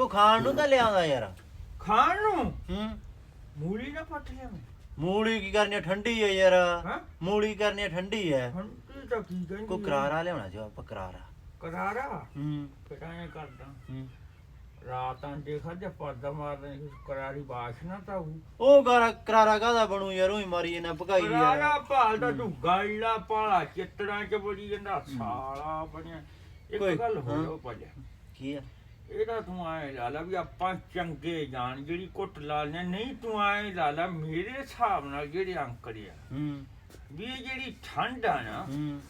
ਉਹ ਖਾਣ ਨੂੰ ਤਾਂ ਲਿਆਉਂਦਾ ਯਾਰ। ਖਾਣ ਨੂੰ? ਹੂੰ। ਮੂਲੀ ਨਾ ਪੱਟ ਲਿਆ ਮੈਂ ਮੂਲੀ ਕੀ ਕਰਨੀ ਆ, ਠੰਡੀ ਹੈ ਯਾਰ। ਹਾਂ? ਮੂਲੀ ਕਰਨੀ ਆ, ਠੰਡੀ ਹੈ ਹੁਣ ਤਾਂ ਕੀ ਕਹਿੰਦੀ ਕੋ ਕਰਾਰਾ ਲਿਆਉਣਾ ਆਪਾਂ ਕਰਾਰਾ। ਕਰਾਰਾ? ਹੂੰ। ਪਟਾਏ ਕਰਦਾ। ਹੂੰ। ਰਾਤਾਂ ਦੇਖਾ ਜੇ ਪਰਦਾ ਮਾਰਦੇ ਕਰਾਰੀ ਬਾਸ਼ਨਾ ਤਾਂ ਹੋਊ। ਉਹ ਕਰਾ ਕਰਾਰਾ ਕਾਹਦਾ ਬਣੂ ਯਾਰ ਉਹੀ ਮਾਰੀ ਇਹਨਾਂ ਭਕਾਈ ਕਰਾਰਾ ਯਾਰ ਭਾਲਦਾ ਤੂੰ ਗਾਈਲਾ ਪਾਲਾ ਚਿੱਤੜਾਂ ਚ ਬੜੀ ਜਾਂਦਾ ਸਾਲਾ ਬਣਿਆ। ਕੋਈ- ਇੱਕ ਗੱਲ ਹੋਰ ਭਲਿਆ ਕੀ ਆ? ਇਹਦਾ ਤੂੰ ਆਏ ਲਾਲਾ ਵੀ ਆਪਾਂ ਚੰਗੇ ਜਾਣ ਜਿਹੜੀ ਕੁੱਟ ਲਾਲਨੇ ਨਹੀਂ ਤੂੰ ਆਏ ਲਾਲਾ ਮੇਰੇ ਹਿਸਾਬ ਨਾਲ ਜਿਹੜੇ ਅੰਕੜੇ ਆ। ਹੂੰ। ਵੀ ਇਹ ਜਿਹੜੀ ਠੰਡ ਆ ਨਾ ਹੂੰ।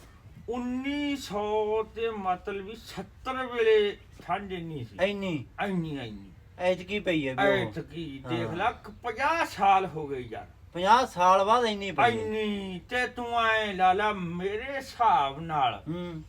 1900 ਤੇ ਮਤਲਬ ਵੀ 70 ਵੇਲੇ ਠੰਡ ਇੰਨੀ ਸੀ। ਐਨੀ ਇੰਨੀ ਇੰਨੀ। ਐਚ ਕੀ ਪਈ ਹੈ ਵੀ ਉਹ। ਤਕੀ ਦੇਖ ਹਾਂ। ਲੈ 50 ਸਾਲ ਹੋ ਗਏ ਯਾਰ। 50 ਸਾਲ ਬਾਅਦ ਇੰਨੀ ਪਈ ਹੈ ਇੰਨੀ ਤੇ ਤੂੰ ਆਏ ਲਾਲਾ ਮੇਰੇ ਹਿਸਾਬ ਨਾਲ ਹੂੰ।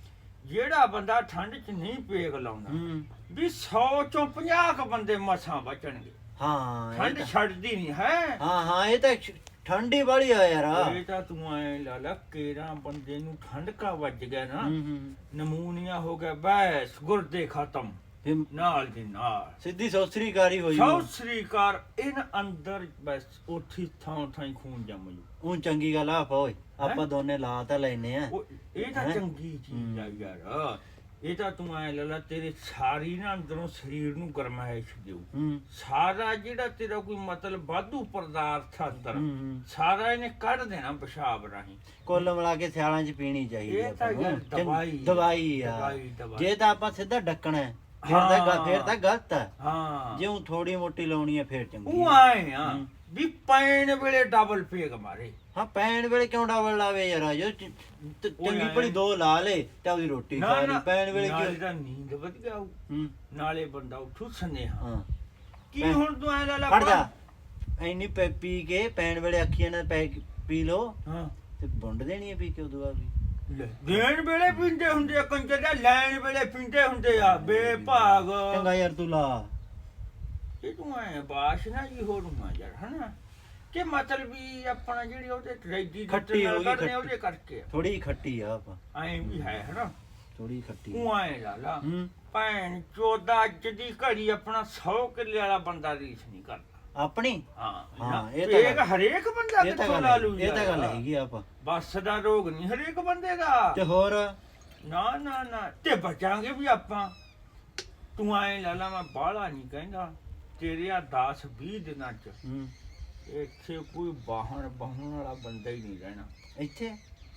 ਜਿਹੜਾ ਬੰਦਾ ਠੰਡ 'ਚ ਨਹੀਂ ਪੇਗ ਲਾਉਂਦਾ ਹੂੰ। ਵੀ 100 ਚੋਂ 50 ਕ ਬੰਦੇ ਮਸਾਂ ਬਚਣਗੇ। ਹਾਂ ਇਹ ਠੰਡ ਤਾਂ- ਛੱਡਦੀ ਨਹੀਂ ਹੈ? ਹਾਂ ਹਾਂ ਇਹ ਤਾਂ ਸ਼- ਠੰਡੀ ਵਾਲੀ ਆ ਯਾਰ। ਇਹ ਤਾਂ ਤੂੰ ਐ ਲਾਲਾ ਕੇਰਾ ਬੰਦੇ ਨੂੰ ਠੰਡ ਕਾ ਵੱਜ ਗਿਆ ਨਾ ਹੂੰ ਹੂੰ। ਨਮੂਨੀਆ ਹੋ ਗਿਆ ਬੈਸ ਗੁਰਦੇ ਖਤਮ। ਫਿਰ ਨਾਲ ਦੀ ਨਾਲ। ਸਿੱਧੀ ਸੌਸਰੀ ਕਾਰੀ ਹੋਈ ਸਤਿ ਸ੍ਰੀ ਅਕਾਲ ਇਨ ਅੰਦਰ ਬਸ ਉੱਥੀ ਥਾਂ ਥਾਂ ਖੂਨ ਜੰਮ ਜੂ। ਉਹ ਚੰਗੀ ਗੱਲ ਆ ਆਪਾਂ ਓਏ ਆਪਾਂ ਹੈਂ? ਦੋਨੇ ਲਾ ਤਾਂ ਲੈਨੇ ਆ। ਉਹ ਇਹ ਤਾਂ ਹੈਂ? ਚੰਗੀ ਚੀਜ਼ ਆ ਯਾਰ। ਇਹ ਤਾਂ ਤੂੰ ਐ ਲਾਲਾ ਤੇਰੇ ਸਾਰੀ ਨਾ ਅੰਦਰੋਂ ਸਰੀਰ ਨੂੰ ਗਰਮਾਇਸ਼ ਦਿਓ ਹੂੰ ਸਾਰਾ ਜਿਹੜਾ ਤੇਰਾ ਕੋਈ ਮਤਲਬ ਵਾਧੂ ਪਦਾਰਥ ਆ ਅੰਦਰ ਹੂੰ, ਹੂੰ। ਸਾਰਾ ਇਹਨੇ ਕੱਢ ਦੇਣਾ ਪਿਸ਼ਾਬ ਰਾਹੀਂ ਕੁੱਲ ਮਿਲਾ ਕੇ ਸਿਆਲਾਂ 'ਚ ਪੀਣੀ ਚਾਹੀਦੀ ਇਹ ਤਾਂ ਦਵਾਈ ਦਵਾਈ ਆ ਦਵਾਈ, ਦਵਾਈ। ਜੇ ਤਾਂ ਆਪਾਂ ਸਿੱਧਾ ਡੱਕਣਾ ਹੈ, ਫਿਰ ਤਾਂ ਗ- ਹਾਂ। ਫਿਰ ਤਾਂ ਗਲਤ ਹੈ ਹਾਂ ਜੇ ਉਹ ਥੋੜੀ ਮੋਟੀ ਲਾਉਣੀ ਹੈ ਫਿਰ ਚੰਗੀ ਉਹ ਹੈ। ਆਏ ਆ ਹੂੰ। ਵੀ ਪੈਣ ਵੇਲੇ ਡਬਲ ਪੇਗ ਮਾਰੇ। ਹਾਂ ਪੈਣ ਵੇਲੇ ਕਿਉਂ ਡਬਲ ਲਾਵੇ ਯਾਰ? ਜੋ ਚ- ਉਹ ਚੰਗੀ ਭਲੀ ਦੋ ਲਾ ਲੇ ਤੇ ਉਹਦੀ ਰੋਟੀ ਖਾ ਲਈ। ਪੈਣ ਵੇਲੇ ਨਾਲੇ ਕਿਉਂ ਤਾਂ ਨੀਂਦ ਵਧੀਆ ਆਊ। ਹੂੰ। ਨਾਲੇ ਬੰਦਾ ਉੱਠੂ ਸੁਨੇਹਾ। ਹਾਂ। ਕੀ ਹੁਣ ਤੂੰ ਐ ਲਾ ਲਾ ਫੜ ਜਾ। ਐਨੀ ਪੈ ਪੀ ਕੇ ਪੈਣ ਵੇਲੇ ਅੱਖੀਆਂ ਨਾਲ ਪੈ ਪੀ ਲੋ ਹਾਂ। ਤੇ ਬੁੰਡ ਦੇਣੀ ਹੈ ਪੀ ਕੇ ਉਦੋਂ ਬਾਅਦ ਵੀ। ਲੈ, ਦੇਣ ਵੇਲੇ ਪੀਂਦੇ ਹੁੰਦੇ ਆ ਕੰਜਰ ਦਾ ਲੈਣ ਵੇਲੇ ਪੀਂਦੇ ਹੁੰਦੇ ਆ। ਬੇਭਾਗ। ਚੰਗਾ ਯਾਰ ਤੂੰ ਲਾ। ਇਹ ਤੂੰ ਐ ਬਾਸ਼ਨਾ ਜੀ ਹੋ ਰੂਮਾ ਯਾਰ ਹਨਾ? ਕਿ ਮਤਲਬ ਵੀ ਆਪਣਾ ਜਿਹੜੀ ਉਹਦੇ ਰੈਡੀ ਖੱਟੀ ਹੋ ਗਈ। ਉਹਦੇ ਕਰਕੇ ਥੋੜੀ ਖੱਟੀ ਆ ਆਪਾਂ। ਐਂ ਵੀ ਹੈ ਹਨਾ? ਥੋੜੀ ਖੱਟੀ ਤੂੰ ਐ ਲਾ ਲਾ। ਹੂੰ। ਭੈਣ ਚੋਦਾ ਅੱਜ ਦੀ ਘੜੀ ਆਪਣਾ 100 ਕਿੱਲੇ ਵਾਲਾ ਬੰਦਾ ਰੀਸ ਨਹੀਂ ਕਰਦਾ। ਆਪਣੀ? ਹਾਂ ਹਾਂ, ਨਾ, ਇਹ ਤਾਂ ਗੱਲ- ਹਰੇਕ ਬੰਦਾ ਇਹ ਤਾਂ ਕਿੱਥੋਂ ਗੱਲ ਲਾ ਲੂ ਇਹ ਤਾਂ ਗੱਲ ਯਾਰ। ਹੈਗੀ ਆ ਆਪਾਂ। ਬੱਸ ਦਾ ਰੋਗ ਨਹੀਂ ਹਰੇਕ ਬੰਦੇ ਦਾ। ਤੇ ਹੋਰ? ਨਾ ਨਾ ਨਾ। ਤੇ ਬਚਾਂਗੇ ਵੀ ਆਪਾਂ। ਤੂੰ ਐ ਲਾ ਲਾ ਮੈਂ ਬਾਹਲਾ ਨਹੀਂ ਕਹਿੰਦਾ। ਤੇਰੇ ਆ 10 20 ਦਿਨਾਂ ਚ ਹੂੰ। ਇੱਥੇ ਕੋਈ ਬਾਹਣ ਬਾਹਣ ਵਾਲਾ ਬੰਦਾ ਹੀ ਨਹੀਂ ਰਹਿਣਾ। ਇੱਥੇ?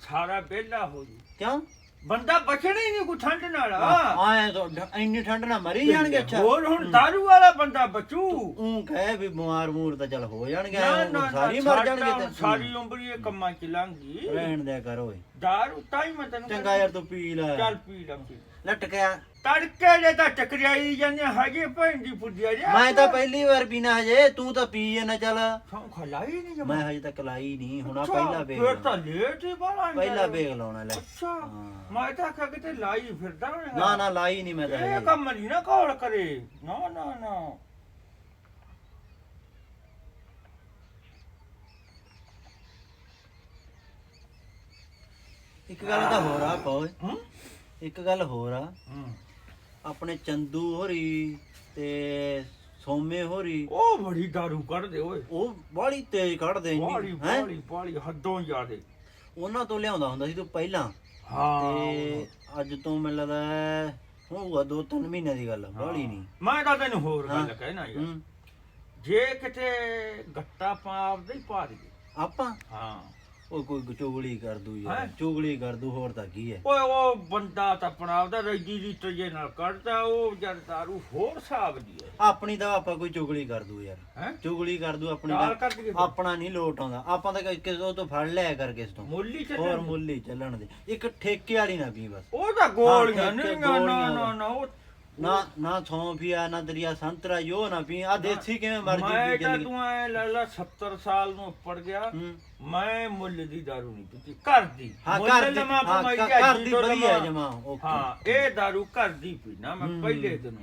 ਸਾਰਾ ਵਿਹਲਾ ਹੋ ਜੂ। ਕਿਉਂ? ਬੰਦਾ ਬਚਣਾ ਹੀ ਨਹੀਂ ਕੋਈ ਠੰਡ ਨਾਲ। ਆਏ ਤਾਂ ਇੰਨੀ ਠੰਡ ਨਾਲ ਮਰੀ ਜਾਣਗੇ ਅੱਛਾ। ਹੋਰ ਹੁਣ ਦਾਰੂ ਵਾਲਾ ਬੰਦਾ ਬਚੂ। ਉਹ ਕਹੇ ਵੀ ਬਿਮਾਰ ਮੂਰ ਤਾਂ ਚੱਲ ਹੋ ਜਾਣਗੇ ਨਾ ਨਾ ਨਾ, ਸਾਰੀ ਮਰ ਸਾਡਾ ਜਾਣਗੇ ਤੇ। ਸਾਰੀ ਉਮਰ ਹੀ ਇਹ ਕੰਮਾਂ ਚ ਲੰਘੀ ਰਹਿਣ ਦਿਆ ਕਰ ਓਏ। ਦਾਰੂ ਤਾਂ ਹੀ ਮੈਂ ਤੈਨੂੰ ਚੰਗਾ ਯਾਰ ਤੂੰ ਪੀ ਲੈ। ਚੱਲ ਪੀ ਲੈ ਪੀ ਲਟਕਿਆ ਤੜਕੇ ਜੇ ਤਾਂ ਟਕਰਾਈ ਜਾਂਦੇ ਹਜੇ ਭੈਣ ਦੀ ਪੁੱਜਿਆ ਜਾ। ਮੈਂ ਤਾਂ ਪਹਿਲੀ ਵਾਰ ਪੀਣਾ ਹਜੇ ਤੂੰ ਤਾਂ ਪੀ ਨਾ ਚੱਲ। ਸੌਂ ਖਲਾਈ ਨਹੀਂ ਮੈਂ ਹਜੇ ਤੱਕ ਲਾਈ ਨਹੀਂ ਹੁਣ ਪਹਿਲਾ ਵੇਗ ਫਿਰ ਤਾਂ ਲੇਟ ਹੀ ਬਾਲਾ ਪਹਿਲਾ ਵੇਗ ਲਾਉਣਾ ਲੈ। ਅੱਛਾ। ਮੈਂ ਤਾਂ ਆਖਿਆ ਕਿਤੇ ਲਾਈ ਫਿਰਦਾ। ਨਾ ਨਾ ਲਾਈ ਨਹੀਂ ਮੈਂ ਤਾਂ ਇਹ ਕੰਮ ਨਹੀਂ ਨਾ ਕੌਲ ਕਰੇ। ਨਾ ਨਾ ਨਾ। ਇੱਕ ਗੱਲ ਤਾਂ ਹੋਰ ਆ ਹੂੰ? ਇੱਕ ਗੱਲ ਹੋਰ ਆ। ਹੂੰ। ਆਪਣੇ ਚੰਦੂ ਹੋਰੀ ਤੇ ਸੋਮੇ ਹੋਰੀ। ਉਹ ਬੜੀ ਦਾਰੂ ਕੱਢਦੇ ਓਏ। ਉਹ ਬਾਲੀ ਤੇਜ਼ ਕੱਢਦੇ ਇੰਨੀ ਹੈ? ਬਾਲੀ ਬਾਲੀ ਹੱਦੋਂ ਜ਼ਿਆਦੇ। ਉਹਨਾਂ ਤੋਂ ਲਿਆਉਂਦਾ ਹੁੰਦਾ ਸੀ ਤੂੰ ਪਹਿਲਾਂ। ਹਾਂ। ਤੇ ਅੱਜ ਤੋਂ ਮੈਨੂੰ ਲੱਗਦਾ ਹੈ, ਹੋਊਗਾ ਦੋ ਤਿੰਨ ਮਹੀਨੇ ਦੀ ਗੱਲ ਬਾਲੀ ਨਹੀਂ ਮੈਂ ਤਾਂ ਤੈਨੂੰ ਹੋਰ ਗੱਲ ਹਾਂ। ਕਹਿਣਾ ਯਾਰ ਹੂੰ। ਜੇ ਕਿਤੇ ਗੱਟਾ ਪਾਪ ਦੇ ਹੀ ਪਾ ਦਈਏ। ਆਪਾਂ? ਹਾਂ। ਉਹ ਕੋਈ ਚੁਗਲੀ ਕਰ ਦੂ ਯਾਰ। ਹੈਂ? ਚੁਗਲੀ ਕਰ ਦੂ ਹੋਰ ਤਾਂ ਕੀ ਹੈ? ਓਏ ਉਹ ਬੰਦਾ ਤਾਂ ਆਪਣਾ ਉਹਦਾ ਰੈਡੀ ਦੀ ਤਜੇ ਨਾਲ ਕੱਢਦਾ ਉਹ ਜਦ ਦਾਰੂ ਹੋਰ ਹਿਸਾਬ ਦੀ ਹੈ। ਆਪਣੀ ਤਾਂ ਆਪਾਂ ਕੋਈ ਚੁਗਲੀ ਕਰ ਦੂ ਯਾਰ। ਹੈ? ਚੁਗਲੀ ਕਰ ਦੂ ਆਪਣੀ ਨਾਲ ਤਾਂ। ਆਪਣਾ ਨਹੀਂ ਲੋਟ ਆਉਂਦਾ। ਆਪਾਂ ਤਾਂ ਕਿਸੇ ਤੋਂ ਤੋਂ ਫੜ ਲਿਆ ਕਰ ਕਿਸ ਤੋਂ। ਮੁੱਲੀ ਹੋਰ ਮੁੱਲੀ ਚੱਲਣ ਦੇ। ਇੱਕ ਠੇਕੇ ਵਾਲੀ ਨਾ ਪੀ ਬਸ। ਉਹ ਤਾਂ ਗੋਲੀਆਂ ਹਾਂ, ਨਹੀਂ ਨਾ ਨਾ ਗੋਲੀਆਂ। ਨਾ ਨਾ ਉਹ ਨਾ ਨਾ ਸੌਂਫੀਆ ਨਾ ਦਰਿਆ ਸੰਤਰਾ ਯੋ ਨਾ ਪੀ। ਆ ਦੇਸੀ ਕਿਵੇਂ ਮਰ ਮੈਂ ਤਾਂ ਜ਼ਿੰਦਗੀ ਤੂੰ ਐ ਲੈ ਲਾ 70 ਸਾਲ ਨੂੰ ਉੱਪਰ ਗਿਆ। ਹੂੰ। ਮੈਂ ਮੁੱਲ ਦੀ ਦਾਰੂ ਨਹੀਂ ਪੀਤੀ ਘਰ ਦੀ। ਹਾਂ ਮੁੱਲ ਘਰ ਦੀ ਲਵਾਂ ਹਾਂ, ਕਮਾਈ ਘਰ- ਦੀ ਵਧੀਆ। ਜਮਾ। ਓਕੇ। ਹਾਂ ਇਹ ਦਾਰੂ ਘਰ ਦੀ ਪੀਣਾ ਮੈਂ ਹੂੰ। ਪਹਿਲੇ ਦਿਨ।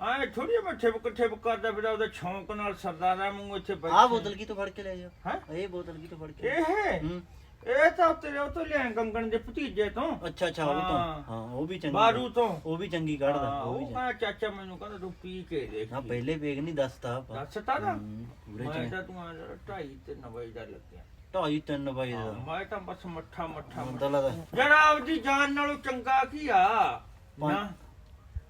ਆਏ ਥੋੜੀ ਮੈਂ ਠਿਪ ਠਿਪ ਕਰਦਾ ਫਿਰ ਉਹਦੇ ਸ਼ੌਂਕ ਨਾਲ ਸਰਦਾਰਾਂ ਵਾਂਗੂ ਇੱਥੇ ਬੈਠੇ। ਆ ਬੋਤਲ ਕੀ ਤੋਂ ਫੜ ਕੇ ਲੈ ਜਾ ਹੈਂ? ਇਹ ਬੋਤਲ ਕੀ ਤੋਂ ਫੜ ਕੇ ਇਹ? ਹੂੰ। ਇਹ ਤਾਂ ਤੇਰੇ ਉਹ ਤੋਂ ਲਿਆ ਗੰਗਣ ਦੇ ਭਤੀਜੇ ਤੋਂ। ਅੱਛਾ ਅੱਛਾ ਉਹ ਤੋਂ। ਹਾਂ। ਹਾਂ ਉਹ ਵੀ ਚੰਗੀ ਬਾਰੂ ਤੋਂ। ਉਹ ਵੀ ਚੰਗੀ ਕੱਢਦਾ ਹਾਂ, ਉਹ ਵੀ ਚੰਗੀ। ਕਹਿੰਦਾ ਚਾਚਾ ਮੈਨੂੰ ਕਹਿੰਦਾ ਤੂੰ ਪੀ ਕੇ ਦੇਖ। ਹਾਂ ਪਹਿਲੇ ਵੇਗ ਨਹੀਂ ਦੱਸਤਾ ਆਪਾਂ। ਦੱਸਤਾ ਨਾ। ਹੂੰ, ਪੂਰੇ ਮੈਂ ਤਾਂ ਤੂੰ ਆ ਢਾਈ ਤੇ ਨਵੇਂ ਦਾ ਲੱਗਿਆ। ਢਾਈ ਤਿੰਨ ਹਾਂ, ਦਾ। ਮੈਂ ਤਾਂ ਬਸ ਮੱਠਾ ਮੱਠਾ ਤਾਂ ਲੱਗਦਾ। ਜਰਾ ਆਪਦੀ ਜਾਨ ਨਾਲੋਂ ਚੰਗਾ ਕੀ ਆ? ਨਾ।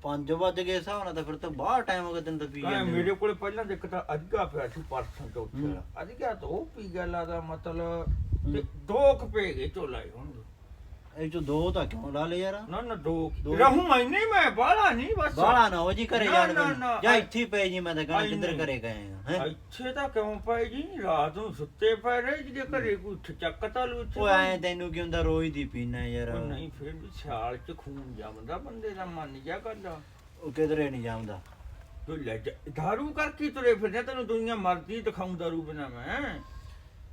5 ਵਜ ਗਏ ਹਿਸਾਬ ਨਾਲ ਤਾਂ ਫਿਰ ਤਾਂ ਬਾਹਰ ਟਾਈਮ ਹੋ ਗਿਆ ਤੈਨੂੰ ਤਾਂ ਪੀ ਕਾਹ ਜਾਂਦੇ ਮੇਰੇ ਕੋਲੇ ਪਹਿਲਾਂ ਤਾਂ ਅਧਿਕਾ ਪਿਆ ਸੀ ਪਰਸੋਂ ਚੌਥੇ ਹੂੰ। ਅਧਿਕਾ ਤਾਂ ਉਹ ਪੀ ਗਿਆ ਲਾਦਾ ਮਤਲਬ ਤੇ ਦੋ ਕੁ ਪੇ ਗਏ ਝੋਲਾ ਹੀ ਹੋਣਗੇ। ਇਹ ਚੋਂ ਦੋ ਤਾਂ ਕਿਉਂ ਲਾ ਲਏ ਯਾਰ? ਨਾ ਨਾ ਦੋ ਦੋ। ਰਹੂੰ ਐਨੇ ਮੈਂ ਬਾਹਲਾ ਨਹੀਂ ਬਸ। ਬਾਹਲਾ ਨਾ ਹੋ ਜੀ ਘਰੇ ਨਾ, ਜਾਣ ਨਾ, ਦੇ ਨਾ, ਜਾਂ ਇੱਥੇ ਹੀ ਪਏ ਜੀ ਮੈਂ ਤਾਂ ਕਹਿੰਦਾ ਆਈ ਨਹੀਂ। ਘਰੇ ਗਏ ਆ ਹੈਂ? ਇੱਥੇ ਤਾਂ ਕਿਉਂ ਪਏ ਜੀ? ਰਾਤ ਨੂੰ ਸੁੱਤੇ ਪਏ ਰਹੇ ਜਿਹਦੇ ਘਰੇ ਕੋਈ ਉੱਠ ਚੱਕ ਤਾ ਲੂ ਇੱਥੇ ਉਹ ਐ ਤੈਨੂੰ ਕੀ ਹੁੰਦਾ ਰੋਜ਼ ਦੀ ਪੀਣਾ ਯਾਰ। ਉਹ ਨਹੀਂ ਫਿਰ ਵੀ ਸਿਆਲ ਚ ਖੂਨ ਜੰਮਦਾ ਬੰਦੇ ਦਾ ਮਨ ਜਾ ਕਰਦਾ। ਉਹ ਕਿਧਰੇ ਨਹੀਂ ਜਾਂਦਾ ਤੂੰ ਲੈ ਜਾ ਦਾਰੂ ਕਰਕੇ ਤੁਰੇ ਫਿਰਦੇ ਤੈਨੂੰ ਦੁਨੀਆ ਮਰਦੀ ਦਿਖਾਉਂ ਦਾਰੂ ਬਿਨਾ ਮੈਂ।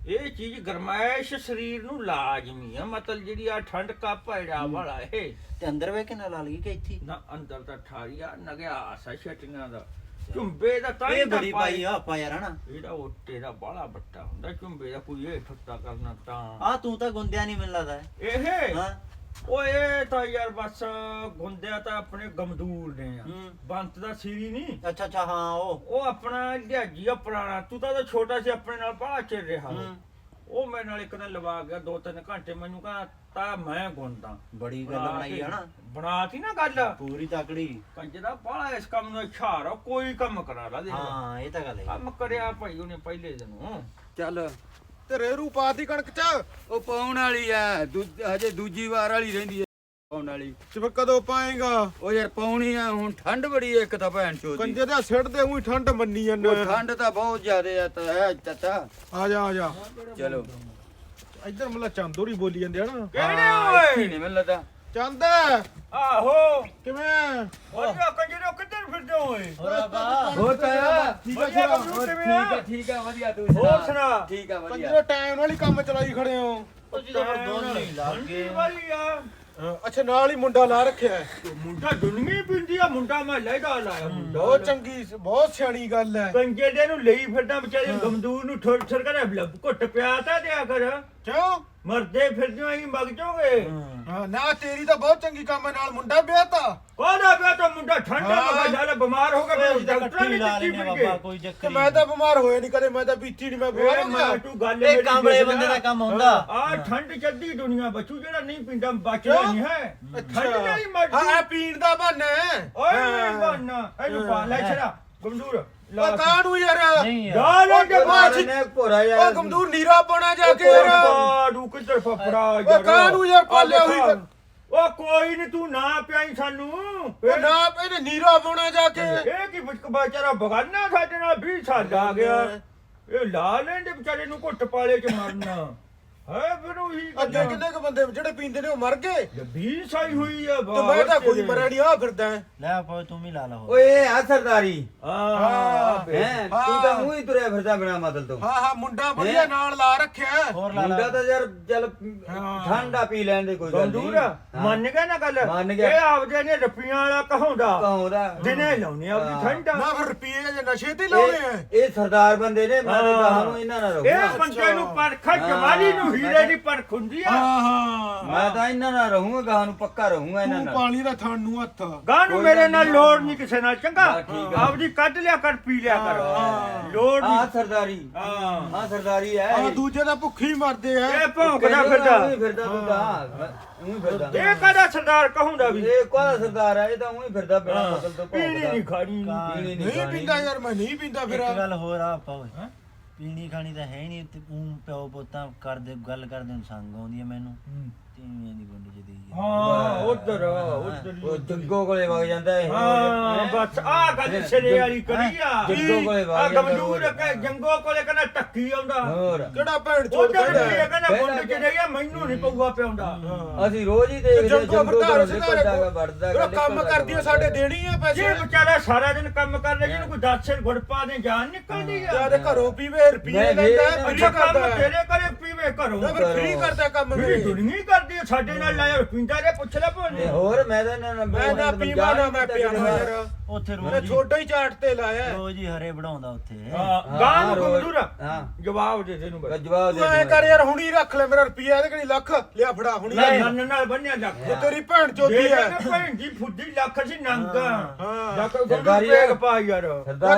ਇਹ ਚੀਜ਼ ਗਰਮਾਇਸ਼ ਸਰੀਰ ਨੂੰ ਲਾਜ਼ਮੀ ਆ। ਮਤਲਬ ਜਿਹੜੀ ਆ ਠੰਡ ਕਾ ਪੈੜਾ ਵਾਲਾ ਇਹ। ਤੇ ਅੰਦਰ ਵੇ ਕੇ ਨਾ ਲਾ ਲਈ ਕਿ ਇੱਥੇ? ਹੀ? ਨਾ ਅੰਦਰ ਤਾਂ ਠਾਰੀਆ ਨਗਿਆ ਆਸਾ ਛਟੀਆਂ ਦਾ। ਝੁੰਬੇ ਦਾ ਤਾਂ ਇਹ ਬੜੀ ਪਾਈ ਆ ਆਪਾਂ ਯਾਰ ਹਨਾ? ਇਹਦਾ ਉੱਤੇ ਦਾ ਬਾਲਾ ਬੱਟਾ ਹੁੰਦਾ ਝੁੰਬੇ ਦਾ ਕੋਈ ਇਹ ਠੁੱਟਾ ਕਰਨਾ ਤਾਂ। ਆ ਤੂੰ ਤਾਂ ਗੁੰਦਿਆ ਨਹੀਂ ਮੈਨੂੰ ਲੱਗਦਾ। ਇਹ? ਹਾਂ। ਓਏ ਤਾਂ ਯਾਰ ਬਸ ਗੁੰਦਿਆ ਤਾਂ ਆਪਣੇ ਗਮਦੂਰ ਨੇ ਆ। ਹੂੰ। ਬੰਤ ਦਾ ਸੀਰੀ ਨਹੀਂ ਅੱਛਾ ਅੱਛਾ ਹਾਂ ਉਹ। ਉਹ ਆਪਣਾ ਲਿਆਜੀ ਆ ਪੁਰਾਣਾ। ਤੂੰ ਤਾਂ ਛੋਟਾ ਸੀ ਆਪਣੇ ਨਾਲ ਬੜਾ ਚਿਰ ਰਿਹਾ ਉਹ। ਹੂੰ। ਉਹ ਮੇਰੇ ਨਾਲ ਇੱਕ ਦਿਨ ਲਵਾ ਗਿਆ ਦੋ ਤਿੰਨ ਘੰਟੇ। ਮੈਨੂੰ ਕਹਿੰਦਾ ਤਾਂ ਮੈਂ ਗੁੰਦਾ ਬੜੀ ਗੱਲ ਬਣਾਈ ਆ ਨਾ। ਬਣਾਤੀ ਨਾ ਗੱਲ। ਪੂਰੀ ਤਕੜੀ। ਕੰਜਦਾ ਬੜਾ ਇਸ ਕੰਮ ਨੂੰ ਇਛਾਰ ਕੋਈ ਕੰਮ ਕਰਾ ਲਾ। ਦੇ ਹਾਂ ਇਹ ਤਾਂ ਗੱਲ ਹੈ। ਕੰਮ ਕਰਿਆ ਭਾਈ ਉਹਨੇ ਪਹਿਲੇ ਦਿਨੋਂ। ਚੱਲ। ਤੇ ਰੇਰੂ ਪਾਤੀ ਕਣਕ ਚ। ਉਹ ਪਾਉਣ ਵਾਲੀ ਐ ਹਜੇ ਦੂਜੀ ਵਾਰ ਵਾਲੀ ਰਹਿੰਦੀ ਐ ਪਾਉਣ ਵਾਲੀ। ਤੇ ਫਿਰ ਕਦੋਂ ਪਾਏਗਾ? ਉਹ ਯਾਰ ਪਾਉਣੀ ਆ ਹੁਣ ਠੰਡ ਬੜੀ ਐ ਇੱਕ ਤਾਂ ਭੈਣ ਚੋਦੀ ਕੰਜੇ ਦਾ ਸਿਰ ਦੇ ਉਹੀ ਠੰਡ ਮੰਨੀ ਉਹ ਜਾਂਦਾ ਠੰਡ ਤਾਂ ਬਹੁਤ ਜ਼ਿਆਦੇ ਆ ਤਾਂ ਹੈ ਚਾਚਾ। ਆ ਜਾ ਆ ਜਾ। ਚਲੋ। ਇੱਧਰ ਮਤਲਬ ਚੰਦੋਰੀ ਬੋਲੀ ਜਾਂਦੇ ਆ ਨਾ। ਕਿਹੜੇ ਓਏ? ਨਹੀਂ ਮੈਨੂੰ ਲੱਗਦਾ। ਚੰਦ! ਆਹੋ। ਕਿਵੇਂ? ਉਹ ਜਾ ਕੰਜਰੇ ਕਿੱਧਰ ਫਿਰਦੇ ਓਏ? ਹੋਰ ਆਪਾ ਹੋ ਤਾਇਆ ਠੀਕ ਆ ਵਧੀਆ ਸ਼ਰਾ ਠੀਕ ਆ? ਆ? ਠੀਕ ਆ ਵਧੀਆ ਤੂੰ ਹੋਰ ਸੁਣਾ? ਠੀਕ ਆ ਵਧੀਆ। ਕੰਜੇ ਟਾਈਮ ਨਾਲ ਹੀ ਕੰਮ ਚਲਾਈ ਖੜੇ ਹੋ। ਤੁਸੀਂ ਤਾਂ ਫਿਰ ਦੋਨੋਂ ਹੀ ਲੱਗ ਠੰਡੀ ਗਏ ਵਾਲੀ ਆ। ਹਾਂ, ਅੱਛਾ ਨਾਲ ਹੀ ਮੁੰਡਾ ਲਾ ਰੱਖਿਆ ਹੈ। ਉਹ ਮੁੰਡਾ ਦੁਨੀਆ ਹੀ ਪੀਂਦੀ ਆ ਮੁੰਡਾ ਮੈਂ ਲੈਦਾ ਲਾਇਆ ਮੁੰਡਾ। ਬਹੁਤ ਚੰਗੀ ਬਹੁਤ ਸਿਆਣੀ ਗੱਲ ਹੈ। ਕੰਜੇ ਦੇ ਨੂੰ ਲਈ ਫਿਰਦਾ ਵਿਚਾਰੇ ਗਮਦੂਰ ਨੂੰ ਠੋਰ ਠੋਰ ਕਰ ਘੁੱਟ ਪਿਆ ਤਾਂ ਦਿਆ ਕਰ। ਕਿਉਂ? ਮਰਦੇ ਫਿਰਦੇ ਆਂ ਮਗ ਜਾਓਗੇ। ਹਾਂ। ਨਾ ਤੇਰੀ ਤਾਂ ਬਹੁਤ ਚੰਗੀ ਕੰਮ ਹੈ ਨਾਲ ਮੁੰਡਾ ਵਿਆਹ ਤਾ। ਕੋਦਾ ਪਿਆ ਤਾਂ ਮੁੰਡਾ ਠੰਡਾ ਹਾਂ। ਮਗਾ ਜਾਲੇ ਬਿਮਾਰ ਹੋ ਗਿਆ ਫਿਰ ਡਾਕਟਰ ਹੀ ਨੇ ਲਾ ਚੱਕੀ ਲੈਨੇ ਫਿਰ ਬਾਬਾ ਕੇ ਕੋਈ ਚੱਕਰ ਮੈਂ ਤਾਂ ਬਿਮਾਰ ਹੋਇਆ ਨਹੀਂ ਕਦੇ ਮੈਂ ਤਾਂ ਪੀਤੀ ਨਹੀਂ ਮੈਂ ਬਿਮਾਰ ਹੋ ਮੈਂ ਗਿਆ। ਤੂੰ ਗੱਲ ਇਹ ਕਾਂਬਲੇ। ਬੰਦੇ ਦਾ ਕੰਮ ਹੁੰਦਾ ਆ ਠੰਡ ਚੱਦੀ ਦੁਨੀਆ ਬਚੂ ਜਿਹੜਾ ਨਹੀਂ ਪਿੰਡਾ ਬਚਦਾ? ਨਹੀਂ ਹੈ। ਅੱਛਾ। ਠੰਡ ਨਹੀਂ ਹਾਂ ਮਰਦੀ। ਇਹ ਪੀਣ ਦਾ ਬਹਾਨਾ ਹੈ। ਓਏ ਹਾਂ। ਬਾਨਾ ਇਹਨੂੰ ਪਾ ਲੈ ਛੜਾ ਗਮਦੂਰ ਲਾ ਉਹ ਕਾਹਨੂੰ ਯਾਰ। ਨਹੀਂ ਯਾਰ। ਜਾ ਲੈ ਕੇ ਬਾਅਦ ਨੇ ਭੋਰਾ ਉਹ ਯਾਰ। ਗਮਦੂਰ ਨੀਰਾ ਪਾਉਣਾ ਜਾ ਕੇ ਯਾਰ। ਬਾੜੂ ਕਿੱਧਰ ਫਫੜਾ ਓਏ ਕਾਹਨੂੰ ਯਾਰ ਪਾਲਿਆ ਹੋਈ ਗੱਲ? ਉਹ ਕੋਈ ਨਹੀਂ ਤੂੰ ਨਾ ਪਿਆਈ ਸਾਨੂੰ। ਉਹ ਨਾ ਇਹਨੇ ਨੀਰਾ ਪਾਉਣਾ ਜਾ ਕੇ। ਇਹ ਕੀ ਬਚਕ ਬਗਾਨਾ ਸਾਡੇ ਨਾਲ 20 ਸਾਲ ਆ ਗਿਆ। ਇਹ ਲਾ ਲੈਂਦੇ ਵਿਚਾਰੇ ਨੂੰ ਘੁੱਟ ਪਾਲੇ ਚ ਮਰਨਾ। ਹੈ ਫਿਰ ਉਹੀ ਅੱਗੇ ਕਿੰਨੇ ਕ ਬੰਦੇ ਜਿਹੜੇ ਪੀਂਦੇ ਨੇ ਉਹ ਮਰ ਗਏ? 20 ਸਾਈ ਹੋਈ ਆ ਤੇ ਮੈਂ ਤਾਂ ਕੋਈ ਮਰਿਆ ਨਹੀਂ ਆ ਫਿਰਦਾ ਹੈ। ਲੈ ਆਪਾ ਤੂੰ ਵੀ ਲਾ ਲਾ ਹੋਰ। ਓਏ ਆ ਸਰਦਾਰੀ। ਹਾਂ। ਹੈ ਤੂੰ ਤਾਂ ਮੂੰਹ ਹੀ ਤੁਰਿਆ ਫਿਰਦਾ ਬਿਨਾ ਮਤਲਬ ਤੋਂ। ਹਾਂ ਹਾਂ ਮੁੰਡਾ ਵਧੀਆ ਨਾਲ ਲਾ ਰੱਖਿਆ। ਹੈ। ਹੋਰ ਲਾ ਮੁੰਡਾ ਤਾਂ ਯਾਰ ਚੱਲ। ਠੰਡਾ ਪੀ ਲੈਣ ਦੇ ਕੋਈ ਗੱਲ ਨਹੀਂ। ਬੰਦੂਰ ਮੰਨ ਗਿਆ ਨਾ ਗੱਲ? ਮੰਨ ਗਿਆ। ਇਹ ਆਪਦੇ ਨੇ ਰੁਪਈਆਂ ਵਾਲਾ ਕਹਾਉਂਦਾ ਕਹੋਂਦਾ ਦਿਨੇ ਲਾਉਣੇ ਆਪਦੀ ਹਾਂ। ਠੰਡਾ ਨਾ ਫਿਰ ਰੁਪਏ ਜੇ ਨਸ਼ੇ ਤੇ ਲਾਉਣੇ ਆ। ਇਹ ਇਹ ਸਰਦਾਰ ਬੰਦੇ ਨੇ ਮੈਂ ਤਾਂ ਹਾਂ। ਕਹਾਂ ਨੂੰ ਇਹਨਾਂ ਨਾਲ ਇਹ ਬੰਦੇ ਨੂੰ ਪਰਖ ਹਾਂ। ਜਵਾਨੀ ਹੀਰੇ ਦੀ ਪਰਖ ਹੁੰਦੀ ਆ। ਹਾਂ ਹਾਂ। ਮੈਂ ਤਾਂ ਇਹਨਾਂ ਨਾਲ ਰਹੂੰਗਾ ਗਾਹ ਨੂੰ ਪੱਕਾ ਰਹੂੰਗਾ ਇਹਨਾਂ ਤੂੰ ਨਾਲ। ਪਾਣੀ ਦਾ ਥਣ ਨੂੰ ਹੱਥ। ਗਾਂ ਨੂੰ ਮੇਰੇ ਨਾਲ ਲੋੜ ਨਹੀਂ ਕਿਸੇ ਨਾਲ ਚੰਗਾ? ਹਾਂ, ਠੀਕ ਆ। ਆਪਦੀ ਕੱਢ ਲਿਆ ਕਰ ਪੀ ਲਿਆ ਕਰ। ਹਾਂ। ਲੋੜ ਹਾਂ ਨਹੀਂ ਸਰਦਾਰੀ। ਹਾਂ। ਹਾਂ ਸਰਦਾਰੀ ਹੈ ਆ ਦੂਜੇ ਦਾ ਭੁੱਖੇ ਹੀ ਮਰਦੇ ਆ ਇਹ ਭੌਂਕਦਾ ਫਿਰਦਾ। ਉਹੀ ਫਿਰਦਾ ਤੂੰ ਤਾਂ ਉਹੀ ਫਿਰਦਾ। ਇਹ ਕਦਾ ਸਰਦਾਰ ਕਹੂੰਦਾ ਵੀ? ਇਹ ਕੋਹਦਾ ਸਰਦਾਰ ਹੈ ਇਹ ਤਾਂ ਉਹੀ ਫਿਰਦਾ ਬਿਨਾ ਮਤਲਬ ਤੋਂ ਪੀਣੀ ਨਹੀਂ ਖਾਣੀ। ਪੀਣੀ ਨਹੀਂ ਨਹੀਂ ਪੀਂਦਾ ਯਾਰ ਮੈਂ ਨਹੀਂ ਪੀਂਦਾ ਫਿਰ। ਇੱਕ ਗੱਲ ਹੋਰ ਆ ਆਪਾ ਓਏ। ਪੀਣੀ ਖਾਣੀ ਤਾਂ ਹੈ ਨਹੀਂ, ਤੇ ਤੂੰ ਪਿਓ ਪੁੱਤਾਂ ਕਰਦੇ, ਗੱਲ ਕਰਦੇ ਨੂੰ ਸੰਗ ਆਉਂਦੀ ਹੈ ਮੈਨੂੰ। ਤੇ ਤੀਵੀਆਂ ਦੀ ਗੁੰਡ ਚ ਦੇਈ ਹਾਂ ਉਧਰ ਉਧਰ ਉਹ ਜੱਗੋ ਕੋਲੇ ਵਗ ਜਾਂਦਾ ਇਹ। ਹਾਂ ਬਸ ਆ ਗੱਲ ਸਿਰੇ ਵਾਲੀ ਕਰੀ ਆ। ਜੰਗੋ ਕੋਲੇ ਆ ਵਗ ਜਾਂਦਾ ਗਮਦੂਰ ਕਹ ਜੰਗੋ ਕੋਲੇ ਕਹਿੰਦਾ ਟੱਕੀ ਆਉਂਦਾ। ਹੋਰ। ਕਿਹੜਾ ਭੈਣ ਚੋਦ ਉਧਰ ਕਹਿੰਦਾ? ਕੀ ਹੈ? ਕਹਿੰਦਾ ਗੁੰਡ ਚ ਰਹੀ ਆ ਮੈਨੂੰ ਨਹੀਂ ਪਊਆ ਪਿਆਉਂਦਾ। ਅਸੀਂ ਰੋਜ਼ ਹੀ ਤੇ ਦੇਖਦੇ ਜੰਗੋ ਜੰਗੋ ਵਰਤਾਰ ਕੋਲ ਸਿਧਾਰੇ ਨਿਕਲਦਾਗਾ ਵੜਦਾਗਾ ਜਿਹੜਾ ਕੰਮ ਕਰਦੀ ਆ ਸਾਡੇ ਦੇਣੀ ਆ ਜੇ ਪੈਸੇ ਵਿਚਾਰਾ ਸਾਰਾ ਦਿਨ ਕੰਮ ਕਰਦਾ ਜਿਹਨੂੰ ਕੋਈ 10 ਸਿਰ ਗੁੜ ਪਾ ਦੇ ਜਾਨ ਨਿਕਲਦੀ ਆ। ਘਰੋਂ ਪੀਵੇ ਰੁਪਈਏ ਲੈਂਦਾ ਫਰੀ ਕਰਦਾ। ਤੇਰੇ ਪੀਵੇ ਘਰੋਂ। ਫਿਰ ਕਰਦਾ ਕੰਮ ਦੁਨੀਆ ਕਰਦੀ ਆ, ਸਾਡੇ ਨਾਲ ਲਾਇਆ ਪਿੰਡਾ ਦੇ ਪੁੱਛ ਲੈ ਤੇ ਭੋਲੇ ਹੋਰ ਮੈਂ ਤਾਂ ਨਾ ਮੈਂ ਨਾ ਪੀਵਾ ਨਾ ਮੈਂ ਪਿਆਣਾ ਯਾਰ। ਉੱਥੇ ਮੈਂ ਰੋਜ਼ ਹੀ ਛੋਟਾ ਹੀ ਚਾਟ ਤੇ ਲਾਇਆ। ਰੋਜ਼ ਹੀ ਹਰੇ ਬਣਾਉਂਦਾ ਉੱਥੇ। ਹਾਂ ਗਾਂ ਨੂੰ। ਕਮਦੂਰਾ ਹਾਂ। ਜਵਾਬ ਦੇ ਦੇ ਨੂੰ ਬਸ। ਜਵਾਬ ਤੂੰ ਐ ਕਰ ਯਾਰ ਹੁਣੀ ਰੱਖ ਲੈ ਮੇਰਾ ਰੁਪਈਆ ਇਹਦੇ ਕਿਹੜੀ ਲੱਖ? ਲਿਆ ਫੜਾ ਹੁਣੀ ਲੈ। ਨੰਨ ਨਾਲ ਬੰਨਿਆ ਲੱਖ ਉਹ ਤੇਰੀ ਭੈਣ ਚੋਦੀ ਦੇ ਹੈ ਦੇ ਭੈਣ ਦੀ ਫੁੱਦੀ ਲੱਖ ਸੀ ਨੰਗਾ। ਹਾਂ। ਲੱਖ ਸਰਦਾਰੀ। ਪੇਗ ਪਾ ਯਾਰ।